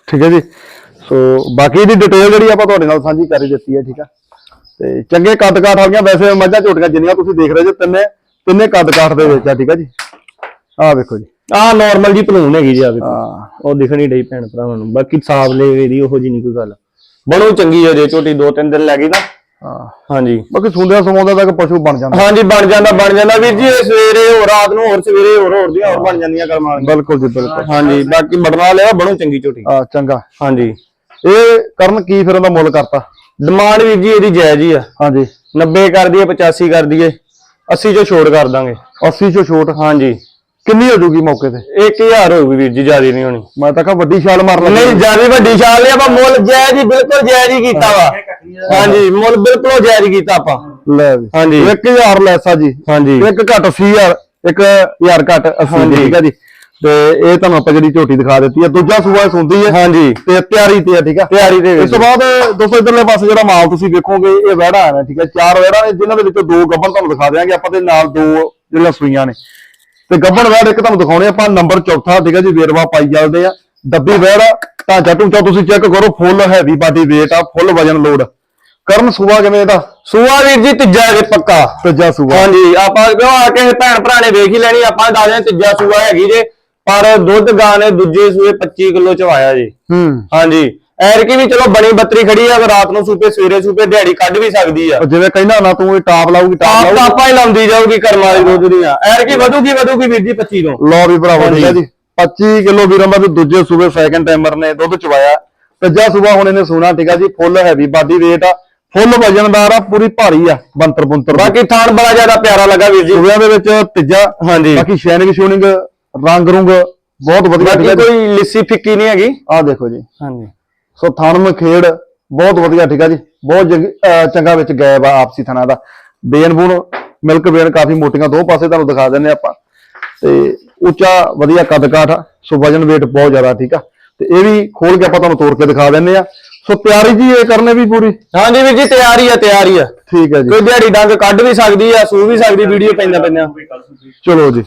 ਠੀਕ ਹੈ ਜੀ। ਸੋ ਬਾਕੀ ਦੀ ਡਿਟੇਲ ਜਿਹੜੀ ਆਪਾਂ ਤੁਹਾਡੇ ਨਾਲ ਸਾਂਝੀ ਕਰ ਹੀ ਦਿੱਤੀ ਹੈ ਠੀਕ ਆ ਤੇ ਚੰਗੇ ਕੱਦ ਕਾਠ ਵਾਲੀਆਂ ਵੈਸੇ ਮੱਝਾਂ ਝੋਟੀਆਂ ਜਿੰਨੀਆਂ ਤੁਸੀਂ ਦੇਖ ਰਹੇ ਜੇ ਤਿੰਨੇ ਤਿੰਨੇ ਕੱਦ ਕਾਠ ਦੇ ਵਿੱਚ ਆ ਠੀਕ ਆ ਜੀ। ਆਹ ਵੇਖੋ ਜੀ। ਆ ਨਾਰਮਲ ਜੀ ਭਲੂਣ ਹੈਗੀ ਜੀ ਆ ਵੇਖੋ। ਹਾਂ। ਉਹ ਦਿਖਣੀ ਡਈ ਭੈਣ ਭਰਾਵਾਂ ਨੂੰ। ਬਾਕੀ ਸਾਫ਼ ਲੈ ਦੀ ਉਹੋ ਜੀ ਨਹੀਂ ਕੋਈ ਗੱਲ। ਬਣੋ ਚੰਗੀ ਹੈ ਜੇ ਝੋਟੀ ਦੋ ਤਿੰਨ ਦਿਨ ਲੈ ਗਈ ਨਾ। ਹਾਂ। ਹਾਂਜੀ। ਬਾਕੀ ਸੁੰਦਿਆਂ ਸਮਾਉਂਦਾ ਤੱਕ ਪਸ਼ੂ ਬਣ ਜਾਂਦਾ। ਹਾਂਜੀ ਬਣ ਜਾਂਦਾ ਬਣ ਜਾਂਦਾ। ਵੀਰ ਜੀ ਇਹ ਸਵੇਰੇ ਹੋਰ ਰਾਤ ਨੂੰ ਹੋਰ ਸਵੇਰੇ ਹੋਰ ਹੋਰ ਦੀਆਂ ਹੋਰ ਬਣ ਜਾਂਦੀਆਂ ਕਰਮਾਂ ਬਿਲਕੁਲ ਜੀ ਬਿਲਕੁਲ। ਹਾਂਜੀ ਬਾਕੀ ਬੜਨਾ ਲਿਆ ਬਣੋ ਚੰਗੀ ਝੋਟੀ। ਆ ਚੰਗਾ। ਹਾਂਜੀ। ਇਹ ਕਰਨ ਕੀ ਫਿਰ ਉਹਦਾ ਮੁੱਲ ਕਰਤਾ? ਡਿਮਾਂਡ ਵੀਰ ਜੀ ਇਹਦੀ ਜਾਇਜ਼ ਹੀ ਆ। ਹਾਂਜੀ। 90 ਕਰ ਦਈਏ 85 ਕਰ ਦਈਏ। 80 ਚੋਂ ਛੋੜ ਕਰ ਦਾਂਗੇ। 80 ਚੋਂ ਛੋਟ। ਹਾਂਜੀ। ਕਿੰਨੀ ਹੋ ਜੂਗੀ ਮੌਕੇ ਤੇ? 1000 ਹੋਊਗੀ ਵੀਰ ਜੀ ਜ਼ਿਆਦਾ ਨਹੀਂ ਹੋਣੀ। ਮੈਂ ਤਾਂ ਕਹਾਂ ਵੱਡੀ ਛਾਲ ਮਾਰ ਲੈ ਨਹੀਂ ਜ਼ਿਆਦਾ ਵੱਡੀ ਛਾਲ ਨਹੀਂ ਆਪਾਂ ਮੁੱਲ ਜਾਇਜ਼ ਹੀ ਬਿਲਕੁਲ ਜਾਇਜ਼ ਹੀ ਕੀਤਾ ਵਾ। ਹਾਂਜੀ ਮੁੱਲ ਬਿਲਕੁਲ ਜਾਇਜ਼ ਹੀ ਕੀਤਾ ਆਪਾਂ। ਲੈ ਵੀ। ਹਾਂਜੀ। 1000 ਲੈਸਾ ਜੀ। ਹਾਂਜੀ। ਇੱਕ ਘੱਟ 80000 ਇੱਕ ਹਜ਼ਾਰ ਘੱਟ 80 ਹਾਂਜੀ। ਠੀਕ ਹੈ ਜੀ। ਤੇ ਇਹ ਤੁਹਾਨੂੰ ਆਪਾਂ ਜਿਹੜੀ ਝੋਟੀ ਦਿਖਾ ਦਿੱਤੀ ਹੈ ਦੂਜਾ ਸੂਆ ਸੁਣਦੀ ਹੈ ਹਾਂਜੀ। ਤੇ ਤਿਆਰੀ ਤੇ ਹੈ ਠੀਕ ਹੈ ਤਿਆਰੀ ਦੇ ਇਸ ਤੋਂ ਬਾਅਦ ਦੋਸਤੋ ਇਧਰਲੇ ਪਾਸੇ ਜਿਹੜਾ ਮਾਲ ਤੁਸੀਂ ਵੇਖੋਗੇ ਇਹ ਵਹਿੜਾ ਹੈ ਠੀਕ ਹੈ ਚਾਰ ਵਹਿੜਾ ਨੇ ਜਿਨ੍ਹਾਂ ਦੇ ਵਿੱਚੋਂ ਦੋ ਗੱਬਣ ਤੁਹਾਨੂੰ ਦਿਖਾ ਦਿਆਂਗੇ। ਆਪਾਂ ਤੇ ਨਾਲ ਦੋ ਜਿਹੜੀਆਂ ਸੂਈਆਂ ਨੇ। ਤੇ ਗੱਬਣ ਵਹਿੜ ਇੱਕ ਤੁਹਾਨੂੰ ਦਿਖਾਉਣੇ ਆਪਾਂ ਨੰਬਰ ਚੌਥਾ ਠੀਕ ਹੈ ਜੀ ਵੇਰਵਾ ਪਾਈ ਜਾਂਦੇ ਆ। ਡੱਬੀ ਵਹਿੜਾ ਢਾਂਚਾ ਢੂੰਚਾ ਤੁਸੀਂ ਚੈੱਕ ਕਰੋ ਫੁੱਲ ਹੈਵੀ ਬਾਡੀ weight ਆ ਫੁੱਲ ਵਜਨ ਲੋਡ ਕਰਨ ਸੂਆ ਕਿਵੇਂ ਇਹਦਾ? ਸੂਆ ਵੀਰ ਜੀ ਤੀਜਾ ਜੇ ਪੱਕਾ। ਤੀਜਾ ਸੂਆ। ਹਾਂਜੀ ਆਪਾਂ ਕਿਉਂ ਆ ਕੇ ਭੈਣ ਭਰਾ ਨੇ ਵੇਖ ਹੀ ਲੈਣੀ ਆਪਾਂ ਦੱਸ ਦਿਆਂ ਤੀਜਾ ਸੂਆ ਹੈਗੀ ਜੇ ਪਰ ਦੁੱਧ ਗਾਂ ਨੇ ਦੂਜੇ ਸੂਏ 25 ਕਿਲੋ ਚ ਆਇਆ ਜੀ। ਹੂੰ। ਹਾਂਜੀ। ਐਰਕੀ ਵੀ ਚਲੋ ਬਣੀ ਬੱਤਰੀ ਖੜੀ ਆ ਅਗਰ ਰਾਤ ਨੂੰ ਸੂਪੇ ਸਵੇਰੇ ਸੂਪੇ ਦਿਹਾੜੀ ਕੱਢ ਵੀ ਸਕਦੀ ਆ। ਜਿਵੇਂ ਕਹਿੰਦਾ ਨਾ ਤੂੰ ਇਹ ਟਾਪ ਲਾਊਗੀ ਟਾਪ ਆਪ ਲਾਊਗੀ। ਆਪਾਂ ਹੀ ਲਾਉਂਦੀ ਜਾਊਗੀ ਕਰਮਾਂ ਦੀ ਦੁੱਧ ਦੀਆਂ। ਐਰਕੀ ਵਧੂਗੀ ਵਧੂਗੀ ਵੀਰ ਜੀ 25 ਤੋਂ। ਲੋ ਵੀ ਭਰਾਵੋ ਠੀਕ ਹੈ ਹਾਂਜੀ। ਜੀ 25 ਕਿਲੋ ਵੀਰਾਂ ਦਾ ਵੀ ਦੂਜੇ ਸੂਬੇ ਸੈਕੰਡ ਟਾਈਮਰ ਨੇ ਦੁੱਧ ਚਵਾਇਆ। ਤੀਜਾ ਸੂਬਾ ਹੁਣ ਇਹਨੇ ਸੋਨਾ ਠੀਕ ਆ ਜੀ ਫੁੱਲ ਹੈਵੀ ਬਾਡੀ weight ਆ। ਫੁੱਲ ਵਜਨਦਾਰ ਆ ਪੂਰੀ ਭਾਰੀ ਆ ਬੰਤਰ ਬੰਤਰ ਬਾਕੀ ਥਾਣ ਬੜਾ ਜ਼ਿਆਦਾ ਪਿਆਰਾ ਲੱਗਾ ਵੀਰ ਜੀ। ਸੂਬਿਆਂ ਦੇ ਵਿੱਚ ਤੀਜਾ ਹਾਂਜੀ। ਬਾਕੀ ਸ਼ੈਨਿੰਗ ਸ਼ੂਨਿੰਗ ਰੰਗ ਰੁੰਗ ਬਹੁਤ ਵਧੀਆ ਠੀਕ ਬਾਕੀ ਜੀ ਕੋਈ ਲਿੱਸੀ ਫਿੱਕੀ ਨਹੀਂ ਹੈਗੀ। ਆਹ ਦੇਖੋ ਜੀ। ਹਾਂਜੀ। ਸੋ ਥਣ ਮਖੇੜ ਬਹੁਤ ਵਧੀਆ ਠੀਕ ਆ ਜੀ। ਬਹੁਤ ਚੰਗਾ ਵਿੱਚ ਗੈਬ ਆ ਆਪਸੀ ਥਣਾ ਦਾ। ਬੇਨ ਬੂਨ ਮਿਲਕ ਬੇਨ ਕਾਫੀ ਮੋਟੀਆਂ ਦੋ ਪਾਸੇ ਤੁਹਾਨੂੰ ਦਿਖਾ ਦਿੰਨੇ ਆਪਾਂ। ਤੇ ਉੱਚਾ ਵਧੀਆ ਕੱਦ ਕਾਠ ਆ। ਸੋ ਵਜਨ weight ਬਹੁਤ ਜ਼ਿਆਦਾ ਠੀਕ ਆ। ਤੇ ਇਹ ਵੀ ਖੋਲ ਕੇ ਆਪਾਂ ਤੁਹਾਨੂੰ ਤੋੜ ਕੇ ਦਿਖਾ ਦਿੰਨੇ ਆ। ਸੋ ਤਿਆਰੀ ਜੀ ਇਹ ਕਰਨੇ ਵੀ ਪੂਰੀ? ਹਾਂਜੀ ਵੀਰ ਜੀ ਤਿਆਰੀ ਆ ਤਿਆਰੀ ਆ। ਠੀਕ ਹੈ ਜੀ। ਕੋਈ ਦਿਹਾੜੀ ਡੰਗ ਕੱਢ ਵੀ ਸਕਦੀ ਆ ਸੂ ਵੀ ਸਕਦੀ ਵੀਡੀਓ ਪੈਂਦਾ ਪੈਂਦਾ। ਚਲੋ ਜੀ।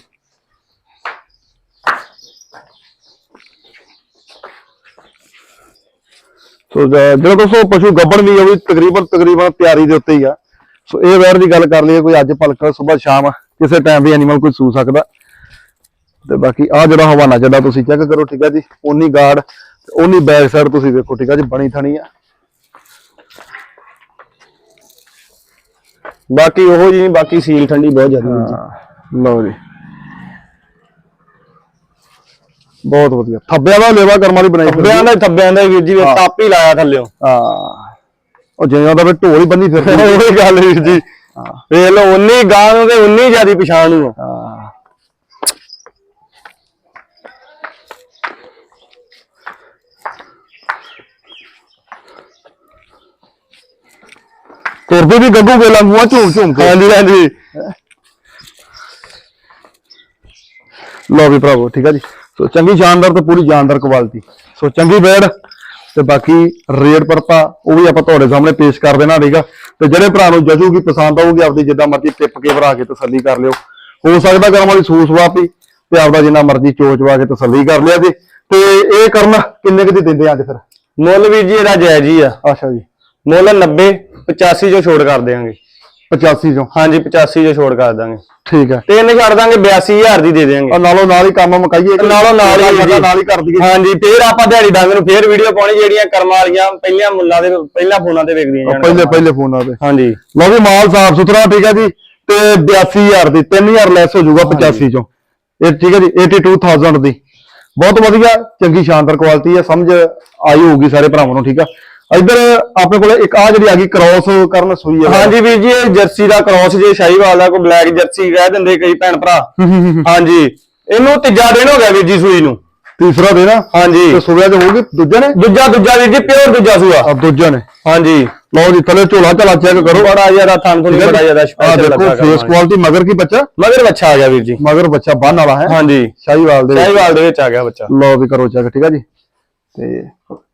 ਸੋ ਜਿਹੜਾ ਦੋਸਤੋ ਪਸ਼ੂ ਗੱਬਣ ਵੀ ਉਹ ਵੀ ਤਕਰੀਬਨ ਤਕਰੀਬਨ ਤਿਆਰੀ ਦੇ ਉੱਤੇ ਹੀ ਆ। ਸੋ ਇਹ ਵੈਰ ਦੀ ਗੱਲ ਕਰ ਲਈਏ, ਕੋਈ ਅੱਜ ਭਲਕ ਸਵੇਰ ਸ਼ਾਮ, ਕਿਸੇ ਟਾਈਮ ਵੀ ਐਨੀਮਲ ਕੋਈ ਸੂ ਸਕਦਾ। ਤੇ ਬਾਕੀ ਆ ਜਿਹੜਾ ਹਵਾਨਾ ਚੱਡਾ, ਤੁਸੀਂ ਚੈੱਕ ਕਰੋ, ਠੀਕ ਆ ਜੀ? ਓਨੀ ਗਾਰਡ ਓਨੀ ਬੈਕ ਸਾਈਡ ਤੁਸੀਂ ਵੇਖੋ, ਠੀਕ ਆ ਜੀ? ਬਣੀ ਥਣੀ ਆ। ਬਾਕੀ ਉਹੋ ਜੀ ਬਾਕੀ ਸੀਲ ਠੰਡੀ ਬਹੁਤ ਜ਼ਿਆਦਾ ਲਓ ਜੀ। ਬਹੁਤ ਵਧੀਆ। ਥੱਬਿਆਂ ਦਾ ਲੇਵਾ ਕਰਮਾਂ ਦੀ ਬਣਾਈ ਥੱਬਿਆਂ ਦਾ ਥੱਬਿਆਂ ਦਾ ਵੀਰ ਜੀ। ਟਾਪ ਹੀ। ਲਾਇਆ ਥੱਲਿਓ। ਹਾਂ। ਉਹ ਜਿਵੇਂ ਉਹਦਾ ਵੀ ਢੋਲ ਹੀ ਬੰਦੀ ਫਿਰਦੀ ਉਹੀ ਗੱਲ ਵੀਰ ਜੀ। ਵੇਖ ਲਓ ਉਨੀ ਗਾਂ ਨੂੰ ਤੇ ਉਨੀ ਜ਼ਿਆਦੀ ਪਛਾਣ ਨੂੰ। ਹਾਂ। ਤੁਰਦੇ ਵੀ ਗੱਗੂ ਗੇ ਲੰਗੂਆ ਝੂਮ ਝੂਮ ਕੇ। ਹਾਂਜੀ ਹਾਂਜੀ। ਲਓ ਵੀ ਭਰਾਵੋ ਠੀਕ ਆ ਜੀ। ਸੋ ਚੰਗੀ ਸ਼ਾਨਦਾਰ ਤੇ ਪੂਰੀ ਜਾਨਦਾਰ ਕੁਆਲਿਟੀ। ਸੋ ਚੰਗੀ ਬੈੜ ਤੇ ਬਾਕੀ ਰੇਟ ਪਰਤਾ ਉਹ ਵੀ ਆਪਾਂ ਤੁਹਾਡੇ ਸਾਹਮਣੇ ਪੇਸ਼ ਕਰ ਦੇਣਾ ਆ? ਤੇ ਜਿਹੜੇ ਭਰਾ ਨੂੰ ਜਜੂਗੀ ਪਸੰਦ ਆਊਗੀ ਆਪਦੀ ਜਿੱਦਾਂ ਮਰਜ਼ੀ ਟਿੱਪ ਕੇ ਭਰਾ ਕੇ ਤਸੱਲੀ ਕਰ ਲਿਓ। ਹੋ ਸਕਦਾ ਕਰਮ ਵਾਲੀ ਸੂਸ ਵਾਪੀ ਤੇ ਆਪਦਾ ਜਿੰਨਾ ਮਰਜ਼ੀ ਚੋਚਵਾ ਕੇ ਤਸੱਲੀ ਕਰ ਲਿਆ ਜੀ। ਤੇ ਇਹ ਕਰਨ ਕਿੰਨੇ ਕੁ ਦੀ ਦਿੰਦੇ ਅੱਜ ਫਿਰ? ਮੁੱਲ ਵੀਰ ਜੀ ਇਹਦਾ ਜਾਇਜ਼ ਹੀ ਆ। ਅੱਛਾ ਜੀ। ਮੁੱਲ 90 85 ਜੋ ਛੋੜ ਕਰ ਦੇਵਾਂਗੇ 85 ਚੋਂ? ਹਾਂਜੀ 85 ਜੋ ਛੋੜ ਕਰ ਦਾਂਗੇ। ਠੀਕ ਹੈ। ਤਿੰਨ ਛੱਡ ਦਾਂਗੇ 82000 ਦੀ ਦੇ ਦੇਵਾਂਗੇ। ਆ ਨਾਲੋਂ ਨਾਲ ਹੀ ਕੰਮ ਮੁਕਾਈਏ ਕਿ ਨਾਲੋਂ ਨਾਲ ਹੀ ਸਾਡਾ ਨਾਲ ਹੀ ਕਰ ਦਈਏ। ਹਾਂਜੀ ਫੇਰ ਆਪਾਂ ਦਿਹਾੜੀ ਡੰਗ ਨੂੰ ਫੇਰ ਵੀਡੀਓ ਪਾਉਣੀ ਜਿਹੜੀਆਂ ਕਰਮ ਵਾਲੀਆਂ ਪਹਿਲੀਆਂ ਮੁੱਲਾਂ ਦੇ ਪਹਿਲਾਂ ਫੋਨਾਂ ਤੇ ਵਿਕਦੀਆਂ ਜਾਣ। ਪਹਿਲੇ ਪਹਿਲੇ ਫੋਨਾਂ ਤੇ। ਹਾਂਜੀ। ਲਓ ਵੀ ਮਾਲ ਸਾਫ਼ ਸੁਥਰਾ ਠੀਕ ਹੈ ਜੀ। ਤੇ 82000 ਦੀ 3000 ਲੈਸ ਹੋ ਜਾਊਗਾ 85 ਚੋਂ। ਇਹ ਠੀਕ ਹੈ ਜੀ 82000 ਦੀ। ਬਹੁਤ ਵਧੀਆ ਚੰਗੀ ਸ਼ਾਨਦਾਰ ਕੁਆਲਿਟੀ ਹੈ। ਸਮਝ ਆਈ ਹੋਊਗੀ ਸਾਰੇ ਭਰਾਵਾਂ ਨੂੰ ਠੀਕ ਆ। ਇੱਧਰ ਆਪਣੇ ਕੋਲ ਇੱਕ ਆ ਜਿਹੜੀ ਆ ਗਈ ਕ੍ਰਾਸ ਕਰਨ ਸੂਈ ਹੈ ਹਾਂਜੀ ਵੀਰ ਜੀ ਇਹ ਜਰਸੀ ਦਾ ਕ੍ਰਾਸ ਜੇ ਸ਼ਾਹੀਵਾਲ ਦਾ ਕੋਈ ਬਲੈਕ ਜਰਸੀ ਕਹਿ ਦਿੰਦੇ ਕਈ ਭੈਣ ਭਰਾ। ਹਾਂਜੀ। ਇਹਨੂੰ ਤੀਜਾ ਦਿਨ ਹੋ ਗਿਆ ਵੀਰ ਜੀ ਸੂਈ ਨੂੰ। ਤੀਸਰਾ ਦੇ ਨਾ ਹਾਂਜੀ। ਤੇ ਸੁਬਿਆ ਚ ਹੋਊਗੀ ਦੂਜੇ ਨੇ? ਦੂਜਾ ਦੂਜਾ ਵੀਰ ਜੀ ਪਿਓਰ ਦੂਜਾ ਸੂਆ। ਆ ਦੂਜੇ ਨੇ। ਹਾਂਜੀ। ਲਓ ਜੀ ਥੱਲੇ ਝੋਲਾ ਝਾਲਾ ਚੈੱਕ ਕਰੋ। ਬੜਾ ਜ਼ਿਆਦਾ ਥਣ ਥੁਣ ਬੜਾ ਜ਼ਿਆਦਾ ਆ ਸਪੈਸ਼ਲ ਦੇਖੋ ਲੱਗਾ ਫੇਸ ਕੁਆਲਿਟੀ ਮਗਰ ਕੀ ਬੱਚਾ? ਮਗਰ ਬੱਚਾ ਆ ਗਿਆ ਵੀਰ ਜੀ। ਮਗਰ ਬੱਚਾ ਬੰਨ ਵਾਲਾ ਹੈ। ਹਾਂਜੀ। ਸ਼ਾਹੀਵਾਲ ਦੇ ਸ਼ਾਹੀਵਾਲ ਦੇ ਵਿੱਚ ਆ ਗਿਆ ਬੱਚਾ। ਲਓ ਵੀ ਕਰੋ ਚੈੱਕ ਠੀਕ ਆ ਜੀ? ਤੇ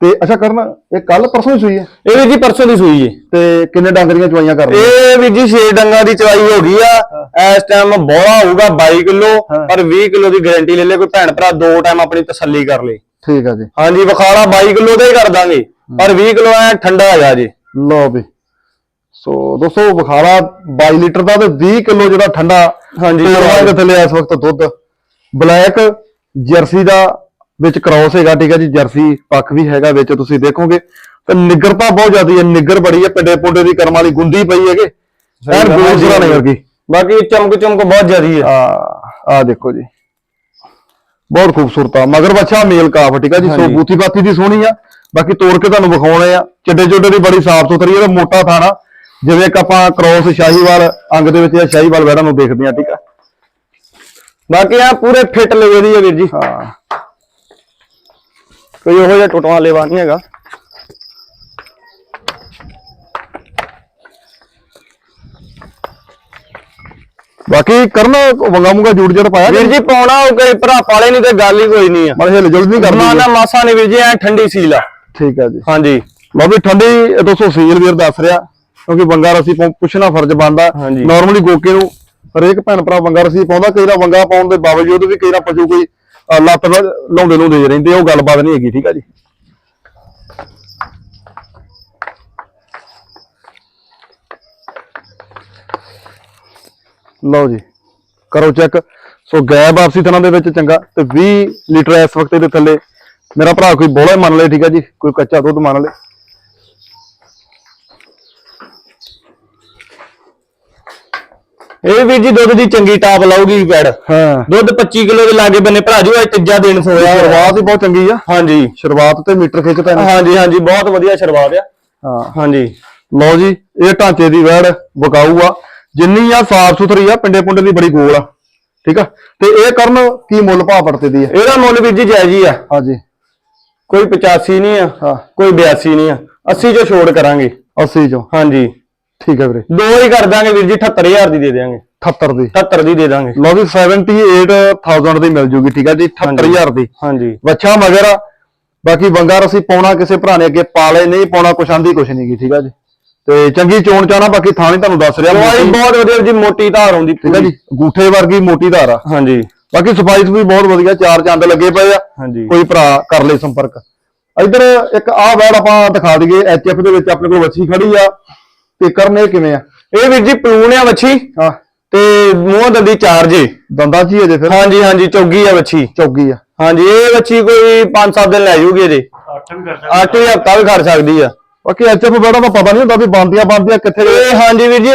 ਤੇ ਅੱਛਾ ਕਰਨਾ ਇਹ ਕੱਲ ਪਰਸੋਂ ਹੀ ਸੂਈ ਹੈ? ਇਹ ਜੀ ਪਰਸੋਂ ਦੀ ਸੂਈ ਏ ਤੇ ਕਿੰਨੇ ਡੰਗ ਦੀਆਂ ਚਵਾਈਆਂ ਕਰ ਇਹ ਵੀਰ ਜੀ 6 ਡੰਗਾਂ ਦੀ ਚਵਾਈ ਹੋ ਗਈ ਆ। ਇਸ ਟਾਈਮ ਬੋਲਾ ਹੋਊਗਾ 22 ਕਿਲੋ। ਪਰ 20 ਕਿਲੋ ਦੀ ਗਾਰੰਟੀ ਲੈ ਲੈ ਕੋਈ ਭੈਣ ਭਰਾ ਦੋ ਟਾਈਮ ਆਪਣੀ ਤਸੱਲੀ ਕਰ ਲੇ। ਠੀਕ ਆ ਜੀ। ਹਾਂਜੀ ਵਿਖਾਲਾ 22 ਕਿਲੋ ਦਾ ਹੀ ਕਰ ਦਾਂਗੇ ਪਰ 20 ਕਿਲੋ ਐ ਠੰਡਾ ਹੈਗਾ ਜੀ। ਲਓ ਵੀ। ਸੋ ਦੋਸਤੋ ਬਖਾਰਾ 22 ਲੀਟਰ ਦਾ ਤੇ 20 ਕਿਲੋ ਜਿਹੜਾ ਠੰਡਾ ਹਾਂਜੀ, ਦੇ ਥੱਲੇ ਇਸ ਵਕਤ ਦੁੱਧ। ਬਲੈਕ ਜਰਸੀ ਦਾ ਵਿੱਚ ਕ੍ਰਾਸ ਹੈਗਾ ਠੀਕ ਹੈ ਜੀ ਜਰਸੀ ਪੱਖ ਵੀ ਹੈਗਾ ਵਿੱਚ ਤੁਸੀਂ ਦੇਖੋਗੇ। ਤੇ ਨਿੱਗਰਤਾ ਬਹੁਤ ਜ਼ਿਆਦੀ ਹੈ ਨਿੱਗਰ ਬੜੀ ਹੈ ਪਿੰਡੇ ਪੁੰਡੇ ਦੀ ਕਰਮ ਵਾਲੀ ਗੁੰਦੀ ਪਈ ਹੈਗੇ। ਐਨ ਗੱਲ ਹੈ ਜੀ। ਬੂਸਰਾ ਨਹੀਂ ਵਰਗੀ। ਬਾਕੀ ਚਮਕ ਚਮਕ ਬਹੁਤ ਜ਼ਿਆਦੀ ਹੈ। ਆ ਆ ਦੇਖੋ ਜੀ। ਬਹੁਤ ਖੂਬਸੂਰਤ ਆ। ਮਗਰ ਬੱਚਾ ਮੇਲ ਕਾਫ ਠੀਕ ਆ ਜੀ ਸੋ। ਬੂਥੀ ਬਾਤੀ ਦੀ ਸੋਹਣੀ ਆ। ਬਾਕੀ ਤੋੜ ਕੇ ਤੁਹਾਨੂੰ ਵਿਖਾਉਣੇ ਆ। ਚੱਡੇ ਚੋਡੇ ਦੀ ਬੜੀ ਸਾਫ਼ ਸੁਥਰੀ ਇਹਦਾ ਮੋਟਾ ਥਾਣਾ। ਜਿਵੇਂ ਕਿ ਆਪਾਂ ਕ੍ਰੋਸ ਸ਼ਾਹੀਵਾਲ ਅੰਗ ਦੇ ਵਿੱਚ ਜਾਂ ਸ਼ਾਹੀਵਾਲ ਵੈੜਾਂ ਨੂੰ ਦੇਖਦੇ ਆ ਠੀਕ ਆ। ਬਾਕੀ ਆ ਪੂਰੇ ਫਿੱਟ ਲਵੇ ਦੀ ਹੈ ਵੀਰ ਜੀ। ਹਾਂ। ਕੋਈ ਉਹੋ ਜਿਹਾ ਟੁੱਟਵਾ ਲੈਵਾ ਨਹੀਂ ਹੈਗਾ। ਬਾਕੀ ਕਰਨ ਵੰਗਾ ਮੁੰਗਾ ਜੂੜ ਜੜ ਪਾਇਆ ਵੀਰ ਜੀ ਪਾਉਣਾ ਉਹ ਕੋਈ ਭਰਾ ਪਾਲੇ ਨਹੀਂ ਤੇ ਗੱਲ ਹੀ ਕੋਈ ਨਹੀਂ ਆ। ਮੜ ਹਿਲ ਜੁਲ ਨਹੀਂ ਨਾ ਨਾ ਮਾਸਾ ਨਹੀਂ ਵੀਰ ਜੀ ਐ ਠੰਡੀ ਸੀਲ ਆ। ਠੀਕ ਆ ਜੀ। ਹਾਂਜੀ। ਲਓ ਵੀ ਠੰਡੀ ਇਹ ਦੋਸਤੋ ਸੀਲ ਵੀਰ ਦੱਸ ਰਿਹਾ ਕਿਉਂਕਿ ਵੰਗਾ ਰਸੀ ਪੁੱਛਣਾ ਫਰਜ਼ ਹਾਂਜੀ। ਨਾਰਮਲੀ ਗੋਕੇ ਨੂੰ ਹਰੇਕ ਭੈਣ ਭਰਾ ਵੰਗਾ ਰਸੀ ਪਾਉਂਦਾ ਕਈ ਵਾਰ ਵੰਗਾ ਪਾਉਣ ਦੇ ਬਾਵਜੂਦ ਵੀ ਕਈ ਵਾਰ ਪਸ਼ੂ ਕੋਈ ਲੱਤ ਨਾਲ ਲਾਉਂਦੇ ਨੂੰ ਰਹਿੰਦੇ ਉਹ ਗੱਲਬਾਤ ਨਹੀਂ ਹੈਗੀ, ਠੀਕ ਆ ਜੀ। ਲਓ ਜੀ, ਕਰੋ ਚੈੱਕ ਸੋ ਗੈਪ ਵਾਪਸੀ ਥਣਾ ਦੇ ਵਿੱਚ ਚੰਗਾ, ਤੇ 20 ਲੀਟਰ ਇਸ ਵਕਤ ਦੇ ਥੱਲੇ। ਮੇਰਾ ਭਰਾ ਕੋਈ ਬੋਲਾ ਮੰਨ ਲੇ, ਠੀਕ ਆ ਜੀ, ਕੋਈ ਕੱਚਾ ਦੁੱਧ ਮੰਨ ਲੇ। ਇਹ ਵੀਰ ਜੀ ਦੁੱਧ ਦੀ ਚੰਗੀ ਟਾਪ ਲਾਊਗੀ ਪੈੜ ਹਾਂ। ਦੁੱਧ 25 ਕਿਲੋ ਦੇ ਲਾਗੇ ਬੰਨੇ ਭਰਾ ਜੀ ਅੱਜ ਤੀਜਾ ਦਿਨ ਸੋਇਆ। ਸ਼ੁਰੂਆਤ ਹੀ ਬਹੁਤ ਚੰਗੀ ਆ। ਹਾਂਜੀ। ਸ਼ੁਰੂਆਤ ਤੇ ਮੀਟਰ ਖਿੱਚਦਾ ਇਹਨੇ। ਹਾਂਜੀ ਹਾਂਜੀ ਬਹੁਤ ਵਧੀਆ ਸ਼ੁਰੂਆਤ ਆ। ਹਾਂ। ਹਾਂਜੀ। ਲਓ ਜੀ ਇਹ ਢਾਂਚੇ ਦੀ ਵੈੜ ਬਕਾਊ ਆ। ਜਿੰਨੀ ਆ ਸਾਫ਼ ਸੁਥਰੀ ਆ ਪਿੰਡੇ ਪੁੰਡੇ ਦੀ ਬੜੀ ਗੋਲ ਆ। ਠੀਕ ਆ? ਤੇ ਇਹ ਕਰਨ ਕੀ ਮੁੱਲ ਭਾਅ ਪੜਤੇ ਦੀ ਆ? ਇਹਦਾ ਮੁੱਲ ਵੀਰ ਜੀ ਜਾਇਜ਼ ਹੀ ਆ। ਹਾਂਜੀ। ਕੋਈ 85 ਨਹੀਂ ਆ ਹਾਂ। ਕੋਈ 82 ਨਹੀਂ ਆ। 80 ਚੋਂ ਛੋੜ ਕਰਾਂਗੇ। 80 ਚੋਂ। ਹਾਂਜੀ। ਠੀਕ ਹੈ ਵੀਰੇ। ਦੋ ਹੀ ਕਰ ਦਾਂਗੇ ਵੀਰ ਜੀ 78000 ਦੀ ਦੇ ਦੇਵਾਂਗੇ 78 ਦੀ। 78 ਦੀ ਦੇ ਦਾਂਗੇ ਲਓ ਜੀ 78000 ਦੀ ਮਿਲ ਜੂਗੀ ਠੀਕ ਆ ਜੀ 78000 ਦੀ। ਹਾਂਜੀ। ਵੱਛਾ ਮਗਰ ਬਾਕੀ ਬੰਗਾਰ ਅਸੀਂ ਪਾਉਣਾ ਕਿਸੇ ਭਰਾ ਨੇ ਅੱਗੇ ਪਾਲੇ ਨਹੀਂ ਪਾਉਣਾ ਕੁਛ ਆਂਦੀ ਕੁਛ ਨਹੀਂ ਗੀ ਠੀਕ ਆ ਜੀ। ਤੇ ਚੰਗੀ ਚੋਣ ਚਾਣਾ ਬਾਕੀ ਥਾਣੀ ਤੁਹਾਨੂੰ ਦੱਸ ਰਿਹਾ। ਮੋਟੀ, ਬਹੁਤ ਵਧੀਆ ਜੀ ਮੋਟੀ ਧਾਰ ਆਉਂਦੀ ਠੀਕ ਆ ਜੀ ਗੂਠੇ ਵਰਗੀ ਮੋਟੀ ਧਾਰ ਆ। ਹਾਂਜੀ। ਬਾਕੀ ਸਫਾਈਸ ਵੀ ਬਹੁਤ ਵਧੀਆ ਚਾਰ ਚੰਦ ਲੱਗੇ ਪਏ ਆ। ਕੋਈ ਭਰਾ ਕਰ ਲੈ ਸੰਪਰਕ। ਇੱਧਰ ਇੱਕ ਆਹ ਵੈੜ ਆਪਾਂ ਦਿਖਾ ਦਈਏ ਐਚਐਫ ਦੇ ਵਿੱਚ ਆਪਣੇ ਕੋਲ ਵੱਛੀ ਖੜੀ ਆ। ਤੇ ਕਰਨ ਇਹ ਕਿਵੇਂ ਆ? ਇਹ ਵੀਰ ਜੀ ਪਲੂਣ ਆ ਵੱਛੀ। ਹਾਂ। ਤੇ ਮੂੰਹ ਦੰਦੀ ਚਾਰ ਜੇ। ਦੰਦਾਂ ਹੀ ਅਜੇ ਫਿਰ। ਹਾਂਜੀ ਹਾਂਜੀ ਚੌਗੀ ਆ ਵੱਛੀ। ਚੌਗੀ ਆ। ਹਾਂਜੀ ਇਹ ਵੱਛੀ ਕੋਈ 5-7 ਦਿਨ ਲੈ ਜੂਗੀ ਇਹਦੇ। ਅੱਠ ਵੀ ਹਫਤਾ ਵੀ ਖੜ ਸਕਦੀ ਆ। ਬਾਕੀ ਐਚਐਫ ਵੈੜਾਂ ਦਾ ਪਤਾ ਨਹੀਂ ਹੁੰਦਾ ਵੀ ਬੰਦੀਆਂ ਬੰਦੀਆਂ ਕਿੱਥੇ ਇਹ ਹਾਂਜੀ ਵੀਰ ਜੀ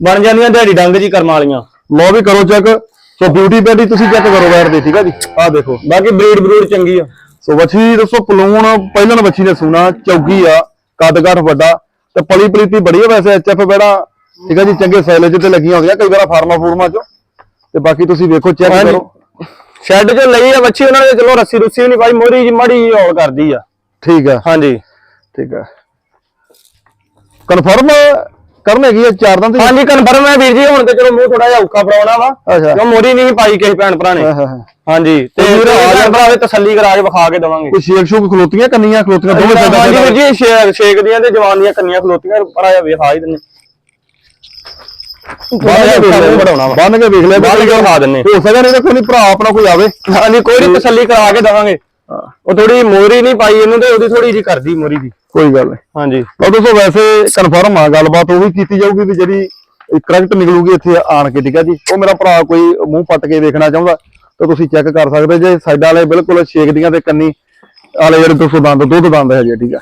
ਬਣ ਜਾਂਦੀਆਂ ਦਿਹਾੜੀ ਡੰਗ ਜੀ ਕਰਮ ਵਾਲੀਆਂ। ਲੋ ਵੀ ਕਰੋ ਚੈੱਕ। ਸੋ ਬਿਊਟੀ ਪੈਡੀ ਤੁਸੀਂ ਚੈੱਕ ਕਰੋ ਵੈੜ ਦੀ ਠੀਕ ਆ ਜੀ? ਆਹ ਦੇਖੋ। ਬਾਕੀ ਬਰੀਡ ਬਰੂਡ ਚੰਗੀ ਆ। ਸੋ ਵੱਛੀ ਦੱਸੋ ਪਲੂਣ ਪਹਿਲਾਂ ਵੱਛੀ ਨੇ ਸੁਣਾ ਚੌਗੀ ਆ ਕੱਦ ਕਾਠ ਵੱਡਾ। ਤੇ ਪਲੀ ਪ੍ਰੀਤੀ ਬੜੀ ਆ ਵੈਸੇ ਐਚਐਫ ਵੈੜਾ ਠੀਕ ਆ ਜੀ ਚੰਗੇ ਸਾਈਲੇਜ ਤੇ ਲੱਗੀਆਂ ਹੁੰਦੀਆਂ ਕਈ ਵਾਰ ਫਾਰਮਾ ਫੂਰਮਾ ਚ। ਤੇ ਬਾਕੀ ਤੁਸੀਂ ਵੇਖੋ ਚੈੱਕ। ਕਰੋ। ਸ਼ੈੱਡ 'ਚ ਲਈ ਆ ਬੱਚੀ ਉਹਨਾਂ ਨੇ ਚਲੋ ਰੱਸੀ ਰੁੱਸੀ ਨਹੀਂ ਪਾਈ ਮੋਰੀ ਜੀ ਮੜੀ ਜੀ ਹੌਲ ਕਰਦੀ ਆ। ਠੀਕ ਆ। ਹਾਂਜੀ। ਠੀਕ ਆ। ਕਨਫਰਮ ਕਰਨ ਹੈਗੀ ਆ ਚਾਰ ਦਿਨ ਦੀ ਹਾਂਜੀ ਕਨਫਰਮ ਹੈ ਵੀਰ ਜੀ ਹੁਣ ਤੇ ਚਲੋ ਮੂੰਹ ਥੋੜਾ ਜਿਹਾ ਔਖਾ ਫੜਾਉਣਾ ਵਾ। ਅੱਛਾ। ਕਿਉਂ ਮੋਰੀ ਨਹੀਂ ਪਾਈ ਕਿਸੇ ਭੈਣ ਭਰਾ ਨੇ? ਹਾਂ ਹਾਂ ਹਾਂ। ਹਾਂਜੀ ਤੇ ਵੀਰ ਆ ਭੈਣ ਜਾ- ਭਰਾ ਦੇ ਤਸੱਲੀ ਕਰਾ ਕੇ ਵਿਖਾ ਕੇ ਦਵਾਂਗੇ। ਕੋਈ ਸ਼ੇਕ ਸ਼ੂਕ ਖਲੋਤੀਆਂ ਕੰਨੀਆਂ ਖਲੋਤੀਆਂ ਦੋਵੇਂ ਹਾਂਜੀ ਸਾਈਡਾਂ ਵੀਰ ਜੀ ਛੇ- ਛੇਕ ਦੀਆਂ ਤੇ ਜਵਾਨ ਦੀਆਂ ਕੰਨੀਆਂ ਖਲੋਤੀਆਂ ਪਰ ਆਇਆ ਵਿਖਾ ਹੀ ਦਿੰਨੇ ਬੰਨ ਕੇ ਵੇਖ ਲਿਆ। ਬਣਾਉਣਾ ਵਾ। ਬੰਨ ਕੇ ਵੇਖ ਲਿਆ। ਬੰਨ ਕੇ ਵਿਖਾ ਦਿੰਨੇ ਹੋ ਸਕਦਾ ਨਹੀਂ ਤਾਂ ਕੋਈ ਨੀ ਭਰਾ ਆਪਣਾ ਕੋਈ ਆਵੇ। ਹਾਂਜੀ ਕੋਈ ਨਹੀਂ ਤਸੱਲੀ ਕਰਾ ਕੇ ਦਵਾਂਗੇ। ਉਹ ਥੋੜੀ ਮੋਰੀ ਨਹੀਂ ਪਾਈ ਇਹਨੂੰ ਤੇ ਉਹਦੀ ਥੋੜੀ ਜੀ ਕਰਦੀ ਮੋਰੀ ਦੀ। ਕੋਈ ਗੱਲ ਨਹੀਂ। ਹਾਂਜੀ। ਲਓ ਦੋਸਤੋ ਵੈਸੇ ਕਨਫਰਮ ਆ ਗੱਲਬਾਤ ਉਹ ਵੀ ਕੀਤੀ ਜਾਊਗੀ ਵੀ ਜਿਹੜੀ ਕਰੈਕਟ ਨਿਕਲੂਗੀ ਇੱਥੇ ਆਣ ਕੇ ਠੀਕ ਆ ਜੀ? ਉਹ ਮੇਰਾ ਭਰਾ ਕੋਈ ਮੂੰਹ ਪੱਟ ਕੇ ਵੇਖਣਾ ਚਾਹੁੰਦਾ ਤਾਂ ਤੁਸੀਂ ਚੈੱਕ ਕਰ ਸਕਦੇ ਜੇ ਸਾਈਡਾਂ ਵਾਲੇ ਬਿਲਕੁਲ ਛੇਕ ਦੀਆਂ ਤੇ ਕੰਨੀ ਵਾਲੇ ਜਿਹੜੇ 200 ਦੰਦ ਦੁੱਧ ਦੰਦ ਹੈ ਜੀ ਠੀਕ ਆ।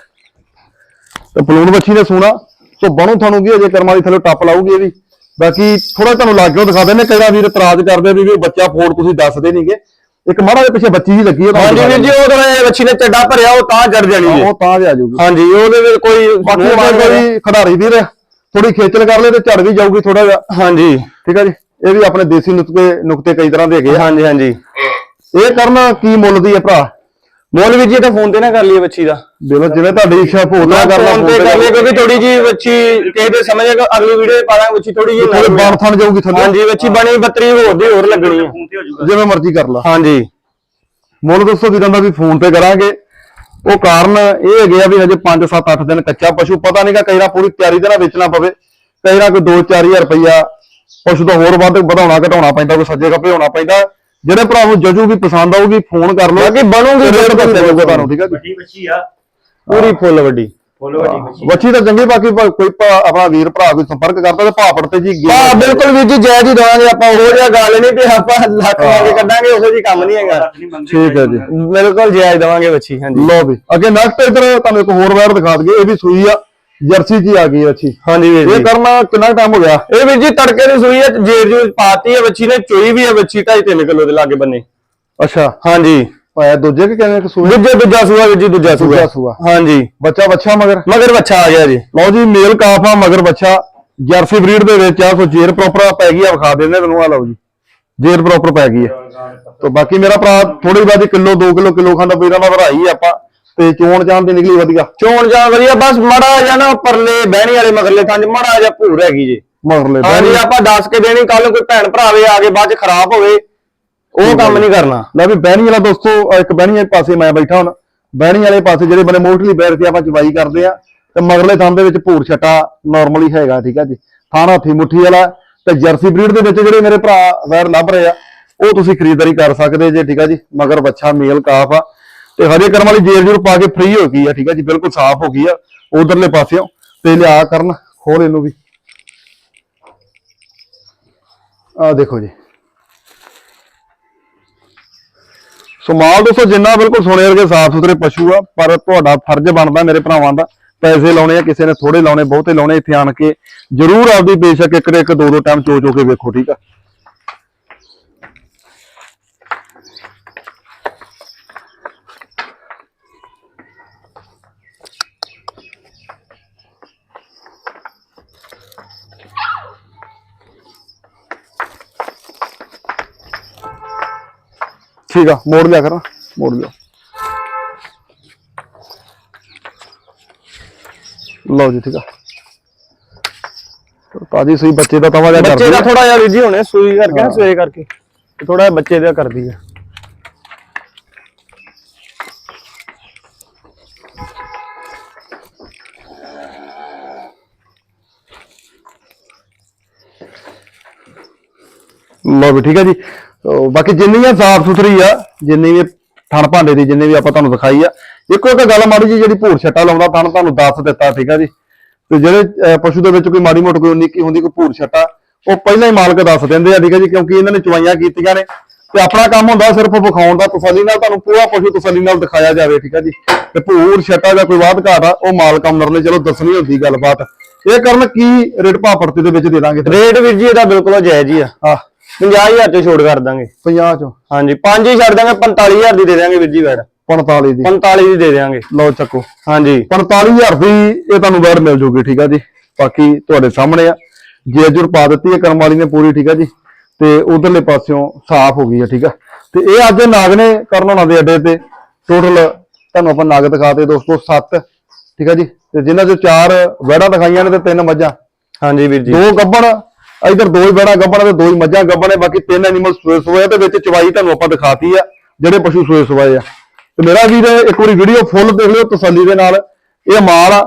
ਤੇ ਪਲੂਣ ਬੱਚੀ ਨੇ ਸੋਣਾ ਸੋ ਬਣੂ ਤੁਹਾਨੂੰ ਕੀ ਅਜੇ ਕਰਮਾਂ ਦੀ ਥੱਲੇ ਟੱਪ ਲਾਊਗੀ ਇਹ ਵੀ। ਬਾਕੀ ਥੋੜਾ ਤੁਹਾਨੂੰ ਲਾਗਿਓ ਦਿਖਾ ਦਿੰਦੇ ਕਈ ਵਾਰ ਵੀਰ ਇਤਰਾਜ਼ ਕਰਦੇ ਵੀ ਵੀ ਬੱਚਾ ਫੋੜ ਤੁਸੀਂ ਦੱਸਦੇ ਨਹੀਂਗੇ ਇੱਕ ਮਾੜਾ ਜਿਹਾ ਪਿੱਛੇ ਬੱਚੀ ਜੀ ਲੱਗੀ ਹੈ ਹਾਂਜੀ ਵੀਰ ਜੀ ਉਹ ਤਾਂ ਬੱਚੀ ਨੇ ਚੱਡਾ ਭਰਿਆ ਉਹ ਤਾਂ ਜੜ ਜਾਣੀ ਹੈ ਉਹ ਤਾਂ ਵੀ ਆ ਜਾਊਗੀ। ਹਾਂਜੀ ਉਹਦੇ ਵਿੱਚ ਕੋਈ ਬਾਕੀ ਜੇ ਕੋਈ ਖਿਡਾਰੀ ਵੀਰ ਥੋੜੀ ਖੇਚਲ ਕਰ ਲੇ ਤੇ ਝੜ ਵੀ ਜਾਊਗੀ ਥੋੜਾ ਜਿਹਾ। ਹਾਂਜੀ। ਠੀਕ ਹੈ ਜੀ? ਇਹ ਵੀ ਆਪਣੇ ਦੇਸੀ ਨੁਕਤੇ ਨੁਕਤੇ ਕਈ ਤਰ੍ਹਾਂ ਦੇ ਹੈਗੇ ਹਾਂਜੀ ਹਾਂਜੀ। ਇਹ ਕਰਨ ਕੀ ਮੁੱਲ ਦੀ ਹੈ ਭਰਾ? ਮੋਲ ਵੀਰ ਜੀ ਤਾਂ ਫੋਨ ਤੇ ਨਾ ਕਰ ਲਈਏ ਬੱਚੀ ਦਾ। ਦੇਖੋ ਜਿਵੇਂ ਤੁਹਾਡੀ ਇੱਛਾ ਭੋਲਾ ਕਰਨਾ ਫੋਨ ਤੇ ਕਰ ਲਈਏ ਕਿਉਂਕਿ ਥੋੜੀ ਜੀ ਬੱਚੀ ਕਿਸੇ ਦੇ ਸਮਝ ਆ ਅਗਲੀ ਵੀਡੀਓ ਪਾ ਦਾਂਗੇ ਬੱਚੀ ਥੋੜੀ ਜੀ ਥੋੜੇ ਬਣ ਥਣ ਜਾਊਗੀ ਥੱਲੇ। ਹਾਂਜੀ ਬੱਚੀ ਬਣੀ ਬੱਤਰੀ ਹੋਰ ਦੀ ਹੋਰ ਲੱਗਣੀ ਹੈ ਜਿਵੇਂ ਮਰਜ਼ੀ ਕਰ ਲਾ। ਹਾਂਜੀ। ਮੁੱਲ ਦੱਸੋ ਵੀਰਾਂ ਦਾ ਵੀ ਫੋਨ ਤੇ ਕਰਾਂਗੇ। ਉਹ ਕਾਰਨ ਇਹ ਹੈਗੇ ਆ ਵੀ ਹਜੇ 5 7 8 ਦਿਨ ਕੱਚਾ ਪਸ਼ੂ ਪਤਾ ਨਹੀਂਗਾ ਕਈ ਵਾਰ ਪੂਰੀ ਤਿਆਰੀ ਦੇ ਨਾਲ ਵੇਚਣਾ ਪਵੇ। ਕਈ ਵਾਰ ਕੋਈ 2-4000 ਰੁਪਈਆ ਪਸ਼ੂ ਦਾ ਹੋਰ ਵੱਧ ਵਧਾਉਣਾ ਘਟਾਉਣਾ ਪੈਂਦਾ ਕੋਈ ਸੱਜੇ ਖੱਬੇ ਹੋਣਾ ਪੈਂਦਾ। ਜਿਹੜੇ ਭਰਾ ਨੂੰ ਜਜੂ ਵੀ ਪਸੰਦ ਆਊਗੀ ਫੋਨ ਕਰ ਲਓ। ਬਾਕੀ ਬਣੂਗੀ ਰੇਟ ਦੱਸਿਆ ਜਾਊਗਾ ਤੁਹਾਨੂੰ ਠੀਕ ਹੈ ਜੀ? ਵੱਡੀ ਬੱਚੀ ਆ। ਪੂਰੀ ਫੁੱਲ ਵੱਡੀ। ਫੁੱਲ ਵੱਡੀ ਬੱਚੀ ਤਾਂ ਚੰਗੀ ਬਾਕੀ ਭ- ਕੋਈ ਭਰਾ- ਆਪਣਾ ਵੀਰ ਭਰਾ ਕੋਈ ਸੰਪਰਕ ਕਰਦਾ ਤੇ ਭਾਪੜ ਤੇ ਜੀ ਹਾਂ ਬਿਲਕੁਲ ਵੀਰ ਜੀ ਜਾਇਜ਼ ਹੀ ਦਵਾਂਗੇ ਆਪਾਂ ਉਹ ਜਿਹਾ ਗੱਲ ਨਹੀਂ ਤੇ ਆਪਾਂ ਲੱਖ ਮੰਗੇ ਕੱਢਾਂਗੇ ਉਹੋ ਜੀ ਕੰਮ ਨਹੀਂ ਹੈਗਾ। ਠੀਕ ਹੈ ਜੀ। ਬਿਲਕੁਲ ਜਾਇਜ਼ ਦਵਾਂਗੇ ਬੱਚੀ ਹਾਂਜੀ। ਲਓ ਵੀ। ਅੱਗੇ ਨੈਕਸਟ ਇਧਰ ਤੁਹਾਨੂੰ ਇੱਕ ਹੋਰ ਵਾਰ ਦਿਖਾ ਦਈਏ ਇਹ ਵੀ ਸੂਈ ਆ। ਜਰਸੀ ਜੀ ਆ ਗਈ ਅੱਛੀ। ਹਾਂਜੀ ਵੀਰ ਇਹ ਜੀ। ਕਰਨਾ ਕਿੰਨਾ ਟਾਈਮ ਹੋ ਗਿਆ? ਇਹ ਵੀਰ ਜੀ ਤੜਕੇ ਦੀ ਸੂਈ ਹੈ ਜੇਰ ਜੂਰ ਪਾਤੀ ਹੈ ਬੱਚੀ ਨੇ ਚੋਈ ਵੀ ਹੈ ਬੱਚੀ 2.5 ਕਿਲੋ ਦੇ ਲਾਗੇ ਬੰਨੇ। ਅੱਛਾ। ਹਾਂਜੀ। ਪਾਇਆ ਦੂਜੇ ਕਿ ਕਿਵੇਂ ਕਿ ਸੂਏ? ਦੂਜੇ ਦੂਜਾ ਸੂਆ ਵੀਰ ਜੀ ਦੂਜਾ ਦੂਜਾ ਸੂਆ। ਸੂਆ ਹਾਂਜੀ। ਬੱਚਾ ਬੱਚਾ ਮਗਰ? ਮਗਰ ਬੱਚਾ ਆ ਗਿਆ ਜੀ। ਲਓ ਜੀ ਮੇਲ ਕਾਫ ਆ ਮਗਰ ਬੱਚਾ ਜਰਸੀ ਬਰੀਡ ਦੇ ਵਿੱਚ ਆ ਸੋ ਜੇਰ ਪ੍ਰੋਪਰ ਪੈ ਗਈ ਆ ਵਿਖਾ ਦਿੰਦੇ ਤੁਹਾਨੂੰ ਆ ਲਓ ਜੀ। ਜੇਰ ਪ੍ਰੋਪਰ ਪੈ ਗਈ ਆ। ਤੋਂ ਬਾਕੀ ਮੇਰਾ ਭਰਾ ਥੋੜੀ ਬਾਦੀ ਕਿਲੋ 2 ਕਿਲੋ ਕਿਲੋ ਖੰਡ ਵੀਰਾਂ ਦਾ ਵਧਾਈ ਆਪਾਂ। ਤੇ ਚੋਣ ਚਾਣ ਦੀ ਨਿਕਲੀ ਵਧੀਆ। ਚੋਣ ਜਾ ਵਧੀਆ ਬਸ ਮਾੜਾ ਜਿਹਾ ਨਾ ਪਰਲੇ ਬਹਿਣੀ ਵਾਲੇ ਮਗਰਲੇ ਥਾਂ 'ਚ ਮਾੜਾ ਜਿਹਾ ਭੂਰ ਹੈਗੀ ਜੀ। ਮਗਰਲੇ ਹਾਂਜੀ ਆਪਾਂ ਦੱਸ ਕੇ ਦੇਣੀ ਕੱਲ ਨੂੰ ਕੋਈ ਭੈਣ ਭਰਾਵੇ ਆ ਕੇ ਬਾਅਦ 'ਚ ਖਰਾਬ ਹੋਵੇ ਉਹ ਕੰਮ ਨਹੀਂ ਕਰਨਾ। ਲੈ ਵੀ ਬਹਿਣੀ ਵਾਲਾ ਦੋਸਤੋ ਇੱਕ ਬਹਿਣੀ ਵਾਲੇ ਪਾਸੇ ਮੈਂ ਬੈਠਾ ਹੁਣ। ਬਹਿਣੀ ਵਾਲੇ ਪਾਸੇ ਜਿਹੜੇ ਬਨੇ ਮੋਸਟਲੀ ਬੈਠ ਕੇ ਆਪਾਂ ਚਵਾਈ ਕਰਦੇ ਆ ਤੇ ਮਗਰਲੇ ਥਾਂ ਦੇ ਵਿੱਚ ਭੂਰ ਛਟਾ ਨਾਰਮਲੀ ਹੈਗਾ ਠੀਕ ਆ ਜੀ। ਥਾਣਾ ਹੱਥੀ ਮੁੱਠੀ ਵਾਲਾ ਤੇ ਜਰਸੀ ਬਰੀਡ ਦੇ ਵਿੱਚ ਜਿਹੜੇ ਮੇਰੇ ਭਰਾ ਵੈਰ ਲੱਭ ਰਹੇ ਆ ਉਹ ਤੁਸੀਂ ਖਰੀਦਦਾਰੀ ਕਰ ਸਕਦੇ ਜੇ ਠੀਕ ਆ ਜੀ। ਮਗਰ ਬੱਚਾ ਮੇਲ ਕਾਫ ਆ। ਤੇ ਹਰੇ ਕਰਮ ਵਾਲੀ ਜੇਰ ਜੂਰ ਪਾ ਕੇ ਫ੍ਰੀ ਹੋ ਗਈ ਆ, ਠੀਕ ਆ ਜੀ, ਬਿਲਕੁਲ ਸਾਫ਼ ਹੋ ਗਈ ਆ, ਉਧਰਲੇ ਪਾਸਿਓਂ, ਤੇ ਲਿਆ ਕਰਨ, ਖੋਲ ਇਹਨੂੰ ਵੀ। ਆ ਦੇਖੋ ਜੀ। ਸੋ ਮਾਲ ਦੋਸਤੋ, ਜਿੰਨਾ ਬਿਲਕੁਲ ਸੋਨੇ ਵਰਗੇ ਸਾਫ਼ ਸੁਥਰੇ ਪਸ਼ੂ ਆ, ਪਰ ਤੁਹਾਡਾ ਫਰਜ਼ ਬਣਦਾ ਮੇਰੇ ਭਰਾਵਾਂ ਦਾ, ਪੈਸੇ ਲਾਉਣੇ ਆ, ਕਿਸੇ ਨੇ ਥੋੜੇ ਲਾਉਣੇ, ਬਹੁਤੇ ਲਾਉਣੇ ਇੱਥੇ ਆਣ ਕੇ। ਜਰੂਰ ਆਪਦੀ ਬੇਸ਼ੱਕ ਇੱਕ ਦੇ ਇੱਕ ਦੋ ਦੋ ਟਾਈਮ ਚੋ ਚੋ ਕੇ ਵੇਖੋ, ਠੀਕ ਆ। ਠੀਕ ਆ ਮੋੜ ਲਿਆ ਕਰਾਂ ਮੋੜ ਲਿਆ ਲਓ ਜੀ ਠੀਕ ਆ ਤਾਜੀ ਸੂਈ ਬੱਚੇ ਦਾ ਤਵਾ ਜਿਹਾ ਬੱਚੇ ਕਰਦੀ ਦਾ ਆ। ਥੋੜਾ ਜਿਹਾ ਵੀਰ ਜੀ ਹੁਣੇ ਸੂਈ ਕਰਕੇ ਨਾ ਸਵੇਰੇ ਕਰਕੇ ਥੋੜਾ ਜਿਹਾ ਬੱਚੇ ਦਾ ਕਰਦੀ ਆ ਲਓ ਵੀ ਠੀਕ ਹੈ ਜੀ ਬਾਕੀ ਜਿੰਨੀਆਂ ਸਾਫ਼ ਸੁਥਰੀ ਆ ਜਿੰਨੀ ਵੀ ਥਣ ਭਾਂਡੇ ਦੀ ਜਿੰਨੇ ਵੀ ਆਪਾਂ ਤੁਹਾਨੂੰ ਦਿਖਾਈ ਆ ਇੱਕੋ ਇੱਕ ਗੱਲ ਮਾੜੀ ਜੀ ਜਿਹੜੀ ਭੂਰ ਛੱਟਾ ਲਾਉਂਦਾ ਥਣ ਤੁਹਾਨੂੰ ਦੱਸ ਦਿੱਤਾ ਠੀਕ ਆ ਜੀ। ਤੇ ਜਿਹੜੇ ਪਸ਼ੂ ਦੇ ਵਿੱਚ ਕੋਈ ਮਾੜੀ ਮੋਟੀ ਕੋਈ ਨਿੱਕੀ ਹੁੰਦੀ ਕੋਈ ਭੂਰ ਛੱਟਾ ਉਹ ਪਹਿਲਾਂ ਹੀ ਮਾਲਕ ਦੱਸ ਦਿੰਦੇ ਆ ਠੀਕ ਆ ਜੀ ਕਿਉਂਕਿ ਇਹਨਾਂ ਨੇ ਚਵਾਈਆਂ ਕੀਤੀਆਂ ਨੇ। ਤੇ ਆਪਣਾ ਕੰਮ ਹੁੰਦਾ ਸਿਰਫ ਵਿਖਾਉਣ ਦਾ ਤਸੱਲੀ ਨਾਲ ਤੁਹਾਨੂੰ ਪੂਰਾ ਪਸ਼ੂ ਤਸੱਲੀ ਨਾਲ ਦਿਖਾਇਆ ਜਾਵੇ ਠੀਕ ਆ ਜੀ। ਤੇ ਭੂਰ ਛੱਟਾ ਦਾ ਕੋਈ ਵਾਧ ਘਾਟ ਆ ਉਹ ਮਾਲਕ ਅਮਰ ਨੇ ਚਲੋ ਦੱਸਣੀ ਹੁੰਦੀ ਗੱਲਬਾਤ। ਇਹ ਕਰਨ ਕੀ ਰੇਟ ਭਾਅ ਪਰਤੀ ਦੇ ਵਿੱਚ ਦੇ ਦਾਂਗੇ? ਰੇਟ ਵੀਰ ਜੀ ਇਹਦਾ ਬਿਲਕੁਲ ਜਾਇਜ਼ ਹੀ ਆ। ਆ 50000 ਚ ਛੋੜ ਕਰ ਦਾਂਗੇ। 50 ਚੋਂ। ਹਾਂਜੀ 5 ਹੀ ਛੱਡ ਦਾਂਗੇ 45000 ਦੀ ਦੇ ਦਾਂਗੇ ਵੀਰ ਜੀ ਵੈੜ 45 ਦੀ। 45 ਦੀ ਦੇ ਦਾਂਗੇ ਲਓ ਚੱਕੋ। ਹਾਂਜੀ। 45000 ਦੀ ਇਹ ਤੁਹਾਨੂੰ ਵੈਰ ਮਿਲ ਜੂਗੀ ਠੀਕ ਆ ਜੀ? ਬਾਕੀ ਤੁਹਾਡੇ ਸਾਹਮਣੇ ਆ। ਜੇਜੁਰ ਪਾ ਦਿੱਤੀ ਹੈ ਕਰਮ ਵਾਲੀ ਨੇ ਪੂਰੀ ਠੀਕ ਆ ਜੀ? ਤੇ ਉਧਰਲੇ ਪਾਸਿਓਂ ਸਾਫ਼ ਹੋ ਗਈ ਹੈ ਠੀਕ ਆ? ਤੇ ਇਹ ਅੱਜ ਨਾਗ ਨੇ ਕਰਨ ਹੋਣਾ ਦੇ ਅੱਡੇ ਤੇ। ਟੋਟਲ ਤੁਹਾਨੂੰ ਆਪਾਂ ਨਾਗ ਦਿਖਾਤੇ ਦੋਸਤੋ 7 ਠੀਕ ਆ ਜੀ? ਤੇ ਜਿਨ੍ਹਾਂ ਚੋਂ ਚਾਰ ਵੜਾ ਦਿਖਾਈਆਂ ਨੇ ਤੇ ਤਿੰਨ ਮੱਝਾਂ। ਹਾਂਜੀ ਵੀਰ ਜੀ। ਦੋ ਗੱਬਣ ਇਧਰ ਦੋ ਹੀ ਵੜਾ ਗੱਬਣ ਤੇ ਦੋ ਹੀ ਮੱਝਾਂ ਗੱਬਣ ਨੇ ਬਾਕੀ ਤਿੰਨ ਐਨੀਮਲ ਸੋਏ ਸੋਏ ਤੇ ਵਿੱਚ ਚਵਾਈ ਤੁਹਾਨੂੰ ਆਪਾਂ ਦਿਖਾਤੀ ਆ ਜਿਹੜੇ ਪਸ਼ੂ ਸੋਏ ਸੋਏ ਆ। ਤੇ ਮੇਰਾ ਵੀਰ ਇੱਕ ਵਾਰੀ ਵੀਡੀਓ ਫੁੱਲ ਦੇਖ ਲਿਓ ਤਸੱਲੀ ਦੇ ਨਾਲ। ਇਹ ਮਾਲ ਆ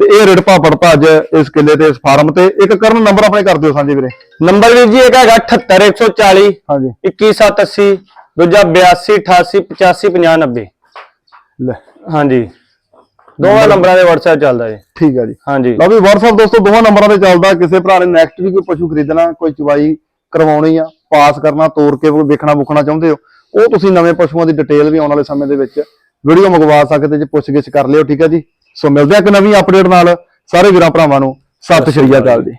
ਤੇ ਇਹ ਰਿੜਪਾ ਪੜਤਾ ਅੱਜ ਇਸ ਕਿੱਲੇ ਤੇ ਇਸ ਫਾਰਮ ਤੇ। ਇੱਕ ਕਰਨ ਨੰਬਰ ਆਪਣੇ ਕਰ ਦਿਓ ਸਾਂਝੇ ਵੀਰੇ। ਨੰਬਰ ਵੀਰ ਜੀ ਇੱਕ ਹੈਗਾ 78140 ਹਾਂਜੀ। 21780 ਦੂਜਾ 82 88 85 50 90 ਲੈ। ਹਾਂਜੀ। ਦੋਵਾਂ ਨੰਬਰਾਂ ਦੇ WhatsApp ਚੱਲਦਾ ਜੀ। ਠੀਕ ਆ ਜੀ। ਹਾਂਜੀ। ਲਓ ਵੀ WhatsApp ਦੋਸਤੋ ਦੋਵਾਂ ਨੰਬਰਾਂ ਤੇ ਚੱਲਦਾ। ਕਿਸੇ ਭਰਾ ਨੇ ਨੈਕਸਟ ਵੀ ਕੋਈ ਪਸ਼ੂ ਖਰੀਦਣਾ ਕੋਈ ਚਵਾਈ ਕਰਵਾਉਣੀ ਆ ਪਾਸ ਕਰਨਾ ਤੋੜ ਕੇ ਵੇਖਣਾ ਬੁੱਕਣਾ ਚਾਹੁੰਦੇ ਹੋ ਉਹ ਤੁਸੀਂ ਨਵੇਂ ਪਸ਼ੂਆਂ ਦੀ ਡਿਟੇਲ ਵੀ ਆਉਣ ਵਾਲੇ ਸਮੇਂ ਦੇ ਵਿੱਚ ਵੀਡੀਓ ਮੰਗਵਾ ਸਕਦੇ ਜੇ ਪੁੱਛ ਗਿੱਛ ਕਰ ਲਿਓ ਠੀਕ ਹੈ ਜੀ? ਸੋ ਮਿਲਦੇ ਆ ਇੱਕ ਨਵੀਂ ਅਪਡੇਟ ਨਾਲ। ਸਾਰੇ ਵੀਰਾਂ ਭਰਾਵਾਂ ਨੂੰ ਸਤਿ ਸ਼੍ਰੀ ਅਕਾਲ ਜੀ।